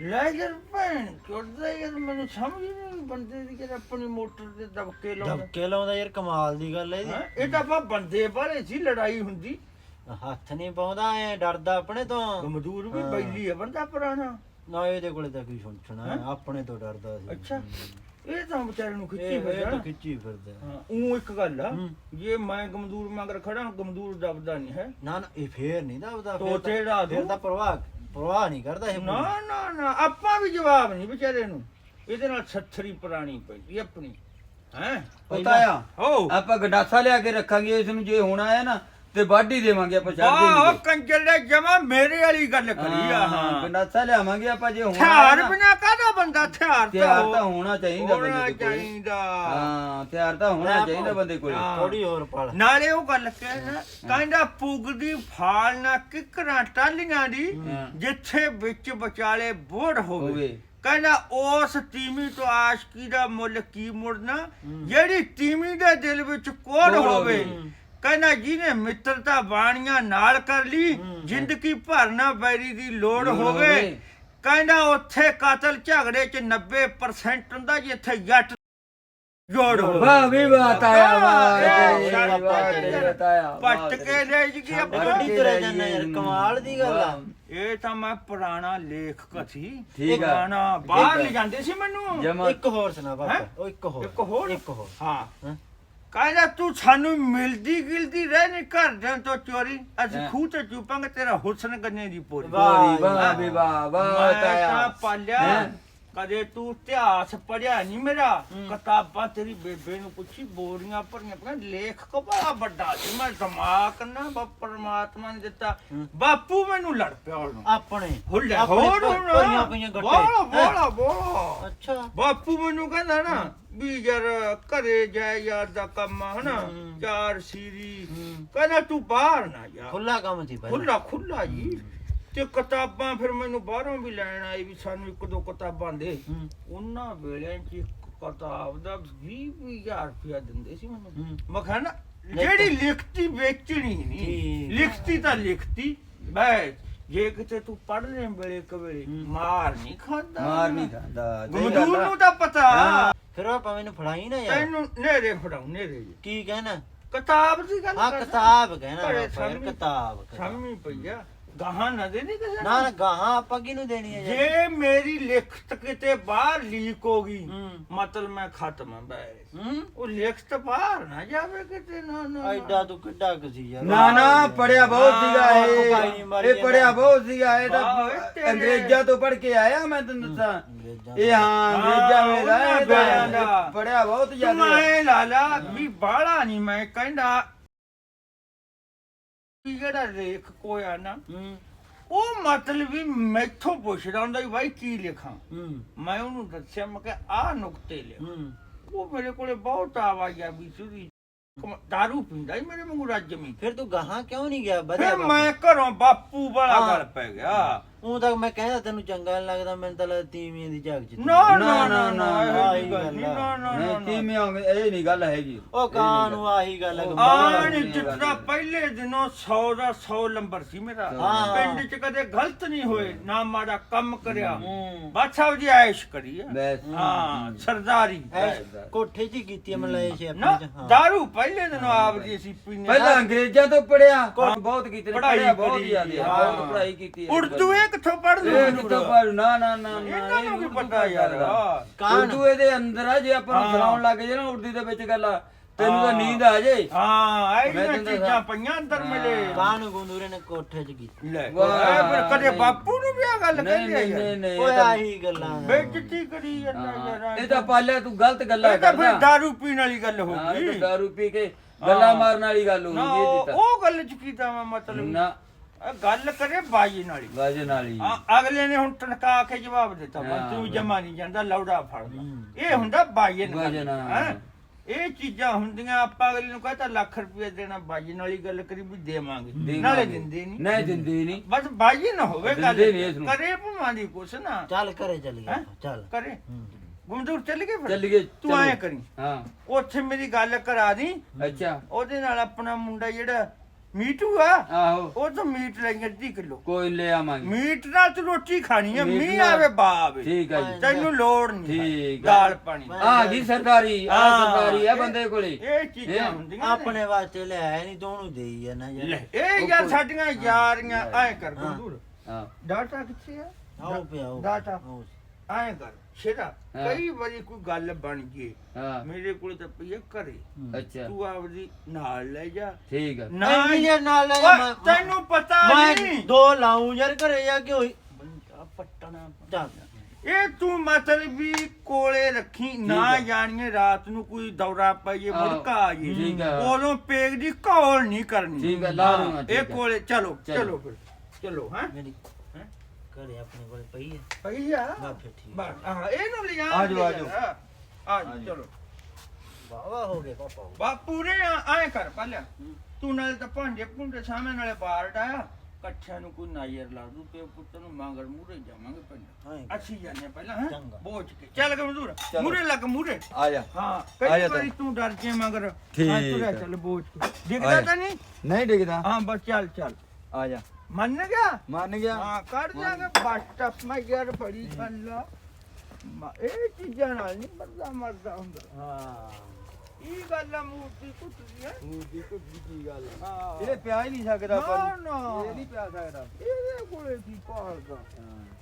ਲੈ ਯਾਰ ਭੈਣ ਚੁੱਟਦਾ ਯਾਰ ਮੈਨੂੰ ਸਮਝ ਹੀ ਨਹੀਂ ਬੰਦੇ ਦੀ ਕਿ ਆਪਣੀ ਮੋਟਰ ਤੇ ਦਬਕੇ ਲਾਉਂਦਾ। ਧੱਕੇ ਲਾਉਂਦਾ ਯਾਰ ਕਮਾਲ ਦੀ ਗੱਲ ਹੈ ਹੈਂ? ਇਹਦੀ ਇਹ ਤਾਂ ਆਪਾਂ ਬੰਦੇ ਬਾਰੇ ਸੀ ਲੜਾਈ ਹੁੰਦੀ। ਹੱਥ ਨਹੀਂ ਪਾਉਂਦਾ ਐ ਡਰਦਾ ਆਪਣੇ ਤੋਂ। ਗਮਦੂਰ ਵੀ ਹਾਂ। ਬੈਲੀ ਹੈ ਬੰਦਾ ਪੁਰਾਣਾ। ਨਾ ਇਹਦੇ ਕੋਲੇ ਤਾਂ ਕੋਈ ਸੁਣਨਾ ਹੈਂ? ਆਪਣੇ ਤੋਂ ਡਰਦਾ ਸੀ। ਅੱਛਾ ਇਹ ਤਾਂ ਵਿਚਾਰੇ ਨੂੰ ਖਿੱਚੀ ਇਹ ਤਾਂ ਨਾ। ਖਿੱਚੀ ਫਿਰਦਾ। ਹਾਂ ਉਹ ਇੱਕ ਗੱਲ ਆ ਹੂੰ। ਜੇ ਮੈਂ ਗਮਦੂਰ ਮਗਰ ਖੜਾ ਗਮਦੂਰ ਦਬਦਾ ਨਹੀਂ ਹੈ? ਨਾ ਨਾ ਇਹ ਫੇਰ ਨਹੀਂ ਦਬਦਾ ਤੋ ਤੇੜਾ ਫਿਰ ਦੂੰ। ਤਾਂ ਪ੍ਰਵਾਹ ਪ੍ਰਵਾਹ ਨਹੀਂ ਕਰਦਾ ਇਹ ਨਾ ਨਾ ਨਾ ਆਪਾਂ ਵੀ ਜਵਾਬ ਨਹੀਂ ਵਿਚਾਰੇ ਨੂੰ। ਇਹਦੇ ਨਾਲ ਛੱਥਰੀ ਪੁਰਾਣੀ ਪੈਂਦੀ ਆਪਣੀ। ਹੈ? ਪਤਾ ਆ ਹੋ ਆਪਾਂ ਗੰਡਾਸਾ ਲਿਆ ਕੇ ਰੱਖਾਂਗੇ ਇਸ ਨੂੰ ਜੇ ਹੋਣਾ ਹੈ ਨਾ ਤੇ ਵਾਢੀ ਦੇਵਾਂਗੇ ਆਪਾਂ ਛੱਡ ਵਾਹ ਦੇਵਾਂਗੇ ਕੰਜਰ ਨੇ ਜਮਾ ਮੇਰੇ ਵਾਲੀ ਗੱਲ ਕਰੀ ਆ। ਹਾਂ ਗੰਡਾਸਾ ਲਿਆਵਾਂਗੇ ਆਪਾਂ ਜੇ ਹੋਣਾ ਹਥਿਆਰ ਨਾ। ਬਿਨਾ ਕਾਹਦਾ ਬੰਦਾ ਹਥਿਆਰ ਹਥਿਆਰ ਤਾਂ ਹੋ- ਹੋਣਾ ਚਾਹੀਦਾ ਹੋਣਾ ਬੰਦੇ ਦੇ ਕੋਲ। ਚਾਹੀਦਾ। ਹਾਂ ਹਥਿਆਰ ਤਾਂ ਹੋਣਾ ਚਾਹੀਦਾ ਬੰਦੇ ਕੋਲ। ਹਾਂ। ਥੋੜੀ ਹੋਰ ਪਾਲ ਨਾਲੇ ਉਹ ਗੱਲ ਕਹਿਣਾ ਕਹਿੰਦਾ ਪੁੱਗਦੀ ਫਾਲ ਨਾ ਕਿਕਰਾਂ ਟਾਲੀਆਂ ਦੀ ਹਾਂ। ਜਿੱਥੇ ਵਿੱਚ ਵਿਚਾਲੇ ਬੋੜ ਹੋਵੇ। ਹੋਵੇ। ਕਹਿੰਦਾ ਉਸ ਤੀਮੀ ਤੋਂ ਆਸ਼ਕੀ ਦਾ ਮੁੱਲ ਕੀ ਮੁੜਨਾ? ਜਿਹੜੀ ਤੀਮੀ ਦੇ ਦਿਲ ਵਿੱਚ ਕੋੜ ਕੋੜ ਹੋਵੇ ਹੋਵੇ। ਕਹਿੰਦਾ ਜਿਹਨੇ ਮਿੱਤਰਤਾ ਬਾਣੀਆਂ ਨਾਲ ਕਰ ਲਈ ਜ਼ਿੰਦਗੀ ਭਰ ਨਾ ਬੈਰੀ ਦੀ ਲੋੜ ਹੋਵੇ। ਕਹਿੰਦਾ ਉੱਥੇ ਕਾਤਲ ਝਗੜੇ 'ਚ 90% ਹੁੰਦਾ ਜਿੱਥੇ ਜੱਟ ਜੋੜ ਵਾਹ ਵੀ ਵਾਹ ਤਾਇਆ ਵਾਹ ਪੱਟ ਕੇ ਲੈ ਜੀ ਗੱਡੀ ਤੁਰੇ ਜਾਂਦਾ ਯਾਰ ਕਮਾਲ ਦੀ ਗੱਲ ਆ। ਇਹ ਤਾਂ ਮੈਂ ਪੁਰਾਣਾ ਲੇਖਕ ਸੀ। ਪੁਰਾਣਾ ਬਾਹਰ। ਲੈ ਜਾਂਦੇ ਸੀ ਮੈਨੂੰ। ਇੱਕ ਹੋਰ ਸੁਣਾ? ਬਾਬਾ ਉਹ ਇੱਕ ਹੋਰ ਇੱਕ ਹੋਰ? ਇੱਕ ਹੋਰ। ਹੈਂ? ਕਹਿੰਦਾ ਤੂੰ ਸਾਨੂੰ ਮਿਲਦੀ ਗਿਲਦੀ ਰਹਿ ਨਹੀਂ ਘਰ ਤੋਂ ਚੋਰੀ। ਅਸੀਂ? ਖੂਹ ਤੇ ਚੁਪਾਂਗੇ ਤੇਰਾ ਹੁਸਨ ਗੰਨੇ ਦੀ ਪੋਰੀ। ਵਾਹ, ਵਾਹ ਵਾਹ ਵਾਹ ਵਾਹ ਮੈਂ ਤਾਂ ਤਾਇਆ ਪਾਲਿਆ। ਹੈਂ? ਕਦੇ ਤੂੰ ਇਤਿਹਾਸ ਪੜਿਆ ਨਹੀਂ ਮੇਰਾ? ਕਿਤਾਬਾਂ ਤੇਰੀ ਬੇਬੇ ਨੂੰ ਪੁੱਛੀ ਬੋਰੀਆਂ ਭਰੀਆਂ ਪਈਆਂ ਲੇਖਕ ਬੜਾ ਵੱਡਾ ਸੀ। ਮੈਂ ਦਿਮਾਗ ਨਾ ਬਾ ਪਰਮਾਤਮਾ ਨੇ ਦਿੱਤਾ। ਬਾਪੂ ਮੈਨੂੰ ਲੜ ਪਿਆ ਉਹਨੂੰ। ਆਪਣੇ। ਹੁੱਲੇ ਹੋਰ ਹੁਣ ਭਰੀਆਂ ਪਈਆਂ ਗੱਟੇ। ਬੋਲਾ? ਬੋਲਾ ਬੋਲਾ। ਅੱਛਾ। ਬਾਪੂ ਮੈਨੂੰ ਕਹਿੰਦਾ ਨਾ ਵੀ ਯਾਰ ਘਰੇ ਜਾਏ ਯਾਰ ਦਾ ਕੰਮ ਹਨਾ। ਚਾਰ ਸੀਰੀ। ਕਹਿੰਦਾ ਤੂੰ ਬਾਹਰ ਨਾ ਜਾ। ਖੁੱਲਾ ਕੰਮ ਸੀ ਪਹਿਲਾਂ। ਖੁੱਲਾ ਖੁੱਲਾ ਜੀ। ਤੇ ਕਿਤਾਬਾਂ ਫਿਰ ਮੈਨੂੰ ਬਾਹਰੋਂ ਵੀ ਲੈਣ ਆਏ ਵੀ ਸਾਨੂੰ ਇੱਕ ਦੋ ਕਿਤਾਬਾਂ ਦੇ ਹੂੰ। ਉਹਨਾਂ ਵੇਲੇ ਚ ਇੱਕ ਕਿਤਾਬ ਦਾ 20 ਹਜ਼ਾਰ ਰੁਪਇਆ ਦਿੰਦੇ ਸੀ ਮੈਨੂੰ ਹੂੰ। ਮੈਂ ਕਿਹਾ ਨਾ ਜਿਹੜੀ ਲਿਖਤੀ ਵੇਚਣੀ ਨਹੀਂ ਠੀਕ। ਲਿਖਤੀ ਤਾਂ ਲਿਖਤੀ ਬੈ ਜੇ ਕਿਤੇ ਤੂੰ ਪੜ੍ਹਨੇ ਵੇਲੇ ਕਵੇਲੇ ਹੂੰ। ਮਾਰ ਨਹੀਂ ਖਾਂਦਾ ਮਾਰ ਨਹੀਂ ਖਾਂਦਾ ਸਹੀ ਗੱਲ ਗਮਦੂਰ ਆ। ਨੂੰ ਤਾਂ ਪਤਾ ਹਾਂ ਫਿਰ ਆਪਾਂ ਮੈਨੂੰ ਫੜਾਈ ਨਾ ਯਾਰ ਤੈਨੂੰ ਨੇਰੇ ਫੜਾਉ ਨੇਰੇ ਕੀ ਕਹਿਣਾ ਕਿਤਾਬ ਦੀ ਗੱਲ ਹਾਂ ਕਰਦਾ। ਕਿਤਾਬ ਕਹਿਣਾ ਘਰੇ ਯਾਰ, ਕਿਤਾਬ ਪਈ ਆ ਗਾਹਾਂ ਨਾ ਦੇ ਨਹੀਂ ਕਿਸੇ ਨਾ ਨੂੰ। ਨਾ ਗਾਹਾਂ ਆਪਾਂ ਕਿਹਨੂੰ ਦੇਣੀ ਹੈ ਜੇ ਮੇਰੀ ਲਿਖਤ ਕਿਤੇ ਬਾਹਰ ਲੀਕ ਹੋ ਗਈ ਹੂੰ। ਮਤਲਬ ਮੈਂ ਖਤਮ ਆ ਬੈ ਹੂੰ ਉਹ ਲਿਖਤ ਬਾਹਰ ਨਾ ਜਾਵੇ ਕਿਤੇ ਨਾ ਨਾ। ਐਡਾ ਤੂੰ ਕਿੱਡਾ ਕਸੀ ਯਾਰ ਨਾ ਨਾ ਪੜਿਆ ਬਹੁਤ ਸੀਗਾ ਹਾਂ, ਇਹ ਇਹ ਪੜਿਆ। ਬਹੁਤ ਸੀਗਾ ਇਹ ਤਾਂ। ਅੰਗਰੇਜ਼ਾਂ ਤੋਂ ਪੜ ਕੇ ਆਇਆ ਮੈਂ ਤੈਨੂੰ ਦੱਸਾਂ ਇਹ ਹਾਂ ਅੰਗਰੇਜ਼ਾਂ ਹਾਂ, ਵੇਲੇ। ਪੜਿਆ ਬਹੁਤ ਤੂੰ ਜ਼ਿਆਦਾ ਐ ਲਾਲਾ ਵੀ ਬਾਹਲਾ ਨਹੀਂ ਮੈਂ ਕਹਿੰਦਾ ਵੀ ਜਿਹੜਾ ਲੇਖ ਕੋਇਆ ਨਾ ਹੂੰ। ਉਹ ਮਤਲਬ ਵੀ ਮੈਥੋਂ ਪੁੱਛਦਾ ਹੁੰਦਾ ਵੀ ਭਾਈ ਕੀ ਲਿਖਾਂ? ਹੂੰ। ਮੈਂ ਉਹਨੂੰ ਦੱਸਿਆ ਮੈਂ ਕਿ ਆਹ ਨੁਕਤੇ ਲਿਖ। ਹੂੰ। ਉਹ ਮੇਰੇ ਕੋਲੇ ਬਹੁਤ ਆਵਾਜ਼ ਵੀ ਸੁਰੀ ਦਾਰੂ ਪੀਂਦਾ ਹੀ ਮੇਰੇ ਵਾਂਗੂ ਰੱਜਮੀ ਫਿਰ ਤੂੰ ਗਾਹਾਂ ਕਿਉਂ ਨਹੀਂ ਗਿਆ? ਵਧਿਆ ਫਿਰ ਮੈਂ ਘਰੋਂ ਬਾਪੂ ਵਾਲਾ ਹਾਂ। ਗੱਲ ਪੈ ਗਿਆ। ਉਹ ਤਾਂ ਮੈਂ ਕਹਿੰਦਾ ਤੈਨੂੰ ਚੰਗਾ ਨੀ ਲੱਗਦਾ ਮੈਨੂੰ ਤਾਂ ਲੱਗਦਾ ਤੀਵੀਂ ਦੀ ਝਾਕ ਚ ਨਾ ਨਾ ਨਾ, ਨਾ ਨਾ, ਨਾ ਨਾ, ਇਹੋ ਜਿਹੀ ਗੱਲ ਨਹੀਂ ਨਾ ਨਾ ਨਹੀਂ ਨਾ ਤੀਵੇਂ ਆਉਂਗੇ ਇਹ ਨਹੀਂ ਗੱਲ ਹੈਗੀ। ਉਹ ਕਾਂ ਨੂੰ ਆਹੀ ਗੱਲ ਹੈ ਆਣ ਜਿੱਤਦਾ ਪਹਿਲੇ ਦਿਨੋਂ 100 ਦਾ 100 ਨੰਬਰ ਸੀ ਮੇਰਾ। ਹਾਂ। ਪਿੰਡ 'ਚ ਕਦੇ ਗਲਤ ਨਹੀਂ ਹੋਏ ਨਾ ਮਾੜਾ ਕੰਮ ਕਰਿਆ। ਹੂੰ। ਬਾਦਸ਼ਾਹ ਜੀ ਐਸ਼ ਕਰੀ ਆ। ਬਸ। ਹਾਂ ਸਰਦਾਰੀ। ਐਸ਼ ਕੋਠੇ 'ਚ ਹੀ ਕੀਤੀ ਆ ਮਲਾਈ ਛੇ ਨਾ ਚ ਹਾਂ। ਦਾਰੂ ਪਹਿਲੇ ਦਿਨੋਂ ਆਪ ਜੀ ਅਸੀਂ ਪੀਨੇ ਪਹਿਲਾਂ ਅੰਗਰੇਜ਼ਾਂ ਤੋਂ ਪੜਿਆ ਬਹੁਤ ਕੀਤੀ ਨੇ, ਪੜ੍ਹਾਈ ਪੜ੍ਹਿਆ ਬਹੁਤ ਕਰੀ, ਜ਼ਿਆਦਾ। ਹਾਂ। ਬਹੁਤ ਪੜ੍ਹਾਈ ਕੀਤੀ ਹੈ। ਉਰਦੂ ਇਹ ਕਿੱਥੋਂ ਪੜ੍ਹ ਇਹ ਲੂ ਕਿੱਥੋਂ ਪੜ੍ਹ ਨਾ ਨਾ ਨਾ ਨਾ ਇਹਨਾਂ ਨੂੰ ਇਹ ਕੀ ਪਤਾ ਯਾਰ। ਕਾਹਨ? ਉਰਦੂ ਇਹਦੇ ਅੰਦਰ ਆ ਜੇ ਆਪਾਂ ਨੂੰ ਹਾਂ। ਸੁਣਾਉਣ ਲੱਗ ਜੇ ਨਾ ਉਰਦੂ ਦੇ ਵਿੱਚ ਗੱਲਾਂ ਤੈਨੂੰ ਤਾਂ ਹਾਂ। ਨੀਂਦ ਆ ਜੇ ਹਾਂ ਇਹ ਮੈਂ ਤੈਨੂੰ ਚੀਜ਼ਾਂ ਦੱਸਾਂ। ਪਈਆਂ ਅੰਦਰ ਮਿਲੇ ਕਾਂ ਨੂੰ ਗੁੰਦੂਰੇ ਨੇ ਕੋਠੇ 'ਚ ਕੀਤੀ ਲੈ ਵਾਹ, ਇਹ ਫਿਰ ਕਦੇ। ਬਾਪੂ ਨੂੰ ਵੀ ਆ ਗੱਲ ਨਹੀਂ ਕਹਿੰਦੇ ਨਹੀਂ ਯਾਰ ਨਹੀਂ ਨਹੀਂ ਓਏ ਇਹ ਤਾਂ- ਆਹੀ ਗੱਲਾਂ। ਬੇਇੱਜ਼ਤੀ ਕਰੀ ਜਾਂਦਾ ਯਾਰ ਹਾਂ, ਇਹ ਤਾਂ ਪਾਲਿਆ ਤੂੰ ਗਲਤ ਗੱਲਾਂ ਇਹ ਤਾਂ ਫਿਰ ਕਰਦਾ ਦਾਰੂ ਪੀਣ ਵਾਲੀ ਗੱਲ ਹੋ ਹਾਂ, ਇਹ ਗਈ ਤਾਂ ਦਾਰੂ ਪੀ ਕੇ ਗੱਲਾਂ ਹਾਂ। ਮਾਰਨ ਵਾਲੀ ਗੱਲ ਨਾ ਹੁੰਦੀ ਉਹ ਹੈ ਜੀ ਉਹ ਗੱਲ ਚ ਕੀਤਾ ਮੈਂ ਮਤਲਬ ਨਾ ਇਹ ਗੱਲ ਕਰੇ ਬਾਜੀ ਨਾਲ ਹੀ ਵਾਲੀ ਆ, ਅਗਲੇ ਨੇ ਹੁਣ ਟਣਕਾ ਕੇ ਜਵਾਬ ਦਿੱਤਾ ਹਾਂ, ਤੂੰ। ਜਮਾ ਨਹੀਂ ਜਾਂਦਾ ਲੌੜਾ ਫੜਦਾ ਹੂੰ। ਇਹ ਹੁੰਦਾ ਬਾਜੀ ਨਾਲ ਵਜਨ, ਹਾਂ। ਹੈਂ? ਇਹ ਚੀਜ਼ਾਂ ਹੁੰਦੀਆਂ ਆਪਾਂ ਅਗਲੇ ਨੂੰ ਕਹਤਾ ਲੱਖ ਰੁਪਏ ਦੇਣਾ ਬਾਜੀ ਨਾਲ ਹੀ ਗੱਲ ਕਰੀ ਵੀ ਦੇਵਾਂਗੇ ਦੇਵਾਂਗੇ। ਨਾਲੇ ਦਿੰਦੇ ਨਹੀਂ ਨਹੀਂ ਦਿੰਦੇ ਨਹੀਂ ਬਸ ਬਾਜੀ ਨਾ ਹੋਵੇ ਗੱਲ ਦਿੰਦੇ ਨੀ ਇਸ ਨੂੰ। ਕਰੇ ਭਵਾਂ ਦੀ ਕੁਛ ਨਾ ਚੱਲ ਘਰੇ ਚੱਲ ਗਿਆ ਹੈਂ? ਚੱਲ ਕਰੇ ਹੂੰ। ਗੁੰਦੂਰ ਚੱਲ ਗਏ ਫਿਰ ਚੱਲ ਗਏ ਤੂੰ ਗਏ। ਕਰੀ ਹਾਂ ਉੱਥੇ ਮੇਰੀ ਗੱਲ ਕਰਾ ਦੀ ਅੱਛਾ ਉਹਦੇ ਨਾਲ ਆਪਣਾ ਮੁੰਡਾ ਜਿਹੜਾ ਮੀਟੂ ਆ? ਆਹੋ। ਉਹ ਤਾਂ ਮੀਟ ਲੈ ਅੱਧੀ ਕਿਲੋ। ਕੋਈ ਲੈ ਆਵਾਂਗੇ। ਮੀਟ ਨਾਲ ਤੂੰ ਰੋਟੀ ਖਾਣੀ ਆ ਮੀਟ ਮੀਂਹ ਨਾਲ- ਆਵੇ ਬਾ ਆਵੇ। ਠੀਕ ਹੈ ਜੀ। ਤੈਨੂੰ ਲੋੜ ਨਹੀਂ। ਠੀਕ ਆ। ਦਾਲ ਪਾਣੀ। ਆ ਗਈ ਸਰਕਾਰੀ ਆ ਹਾਂ, ਸਰਕਾਰੀ ਆ ਬੰਦੇ ਕੋਲੇ। ਇਹ ਚੀਜ਼ਾਂ ਇਹ ਹੁੰਦੀਆਂ ਨੇ। ਆਪਣੇ ਵਾਸਤੇ ਲਿਆਇਆ ਨਹੀਂ ਤੂੰ ਉਹਨੂੰ ਦੇਈ ਜਾਣਾ ਲੈ, ਯਾਰ ਇਹ ਯਾਰ ਸਾਡੀਆਂ ਯਾਰੀਆਂ ਐ ਕਰ ਹਾਂ। ਹਾਂ। ਡਾਟਾ ਕਿੱਥੇ ਆ? ਆਓ ਪਿਆ ਡਾਟਾ। ਆਓ। ਐ ਕਰ। ਸ਼ੇਰਾ ਹਾਂ। ਕਈ ਵਾਰੀ ਕੋਈ ਗੱਲ ਬਣ ਜੇ ਹਾਂ। ਮੇਰੇ ਕੋਲ ਤਾਂ ਪਈ ਆ ਘਰੇ। ਅੱਛਾ। ਤੂੰ ਆਪਦੀ ਨਾਲ ਲੈ ਜਾ। ਠੀਕ ਆ। ਨਾ ਨਹੀਂ ਯਾਰ ਨਾਲ ਲੈ ਜਾ, ਓਏ, ਮੈਂ- ਤੈਨੂੰ ਪਤਾ ਮੈਂ ਨਹੀਂ। ਦੋ ਲਾਉਂ ਯਾਰ ਘਰੇ ਜਾ ਕੇ ਹੋਈ। ਬੰਦਾ ਪੱਟਣਾ ਚੱਲ। ਇਹ ਤੂੰ ਮਤਲਬ ਵੀ ਕੋਲੇ ਰੱਖੀ ਨਾ ਜਾਣੀਏ ਰਾਤ ਨੂੰ ਕੋਈ ਦੌਰਾ ਪਈਏ ਆਹੋ, ਮੁੜਕਾ ਆਈਏ। ਠੀਕ ਹੈ। ਉਦੋਂ ਪੇਗ ਦੀ ਘੋਲ ਨਹੀਂ ਕਰਨੀ। ਠੀਕ ਹੈ, ਲਾ ਲੂੰਗਾ, ਠੀਕ ਇਹ ਹੈ। ਕੋਲੇ ਚਲੋ ਚਲੋ। ਚਲੋ ਫਿਰ। ਚਲੋ ਹਾਂ? ਮੇਰੀ ਘਰੇ ਆਪਣੇ ਕੋਲ ਪਈ ਹੈ ਪਈ ਆ? ਬਸ ਫਿਰ ਠੀਕ ਬਸ ਹਾਂ ਇਹਨੂੰ ਲਿਜਾ ਆ ਜਾਓ, ਆ ਜਾਓ। ਆ ਜਾਓ ਚਲੋ। ਵਾਵਾ ਹੋ ਗਏ ਪਾਪਾ ਬਾਪੂ ਨੇ ਐ ਕਰ ਪਹਿਲਾਂ। ਤੂੰ ਨਾਲੇ ਤਾਂ ਭਾਂਡੇ ਭੁੰਡੇ ਸਾਹਮਣੇ ਨਾਲੇ ਬਾਹਰ ਡਾਇਆ ਕੱਠਿਆਂ ਨੂੰ ਕੋਈ ਨਾਜ਼ਰ ਲਾ ਦੂ ਤੇ ਪੁੱਤ ਨੂੰ ਮੰਗਰ ਮੂਰੇ ਜਾਵਾਂਗੇ ਪਿੰਡ ਹਾਂ ਅਸੀਂ ਜਾਂਦੇ ਪਹਿਲਾਂ ਹੈ? ਚੰਗਾ। ਬੋਝ ਕੇ। ਚੱਲ ਕੇ ਮਜ਼ਦੂਰ ਮੂਰੇ ਲੱਗ ਮੂਰੇ ਆ ਜਾ ਹਾਂ ਆ ਕਈ ਜਾ ਵਾਰੀ ਤੂੰ ਡਰ ਕੇ ਮਗਰ। ਠੀਕ ਹਾਂ, ਤੁਰਿਆ ਹੈ। ਚੱਲ ਬੋਝ ਕੇ। ਆ ਦਿਖਦਾ ਜਾ। ਤਾਂ ਨਹੀਂ? ਨਹੀਂ ਡਿੱਗਦਾ। ਹਾਂ ਬਸ ਚੱਲ ਚੱਲ। ਆ ਜਾ ਮੰਨ ਗਿਆ? ਮੰਨ ਗਿਆ। ਹਾਂ ਕਰ ਜਾਗਾ ਬਸ ਮੈਂ ਯਾਰ ਬੜੀ ਅੱਲਾ ਇਹ ਚੀਜ਼ਾਂ ਨਾਲ ਨਹੀਂ ਮਰਦਾ ਮਰਦਾ ਹੁੰਦਾ। ਹਾਂ। ਇਹ ਗੱਲ ਆ ਮੂਰਤੀ ਕੁੱਟਦੀ ਹੈ ਮੂੰਹ ਕੁੱਤੀ ਕੀ ਗੱਲ? ਹਾਂ। ਇਹ ਪਿਆ ਹੀ ਨਹੀਂ ਸਕਦਾ ਨਾ। ਇਹ ਨਹੀਂ ਪਿਆ ਸਕਦਾ। ਇਹਦੇ ਕੋਲੇ ਕੀ ਭਾਲਦਾ? ਹਾਂ।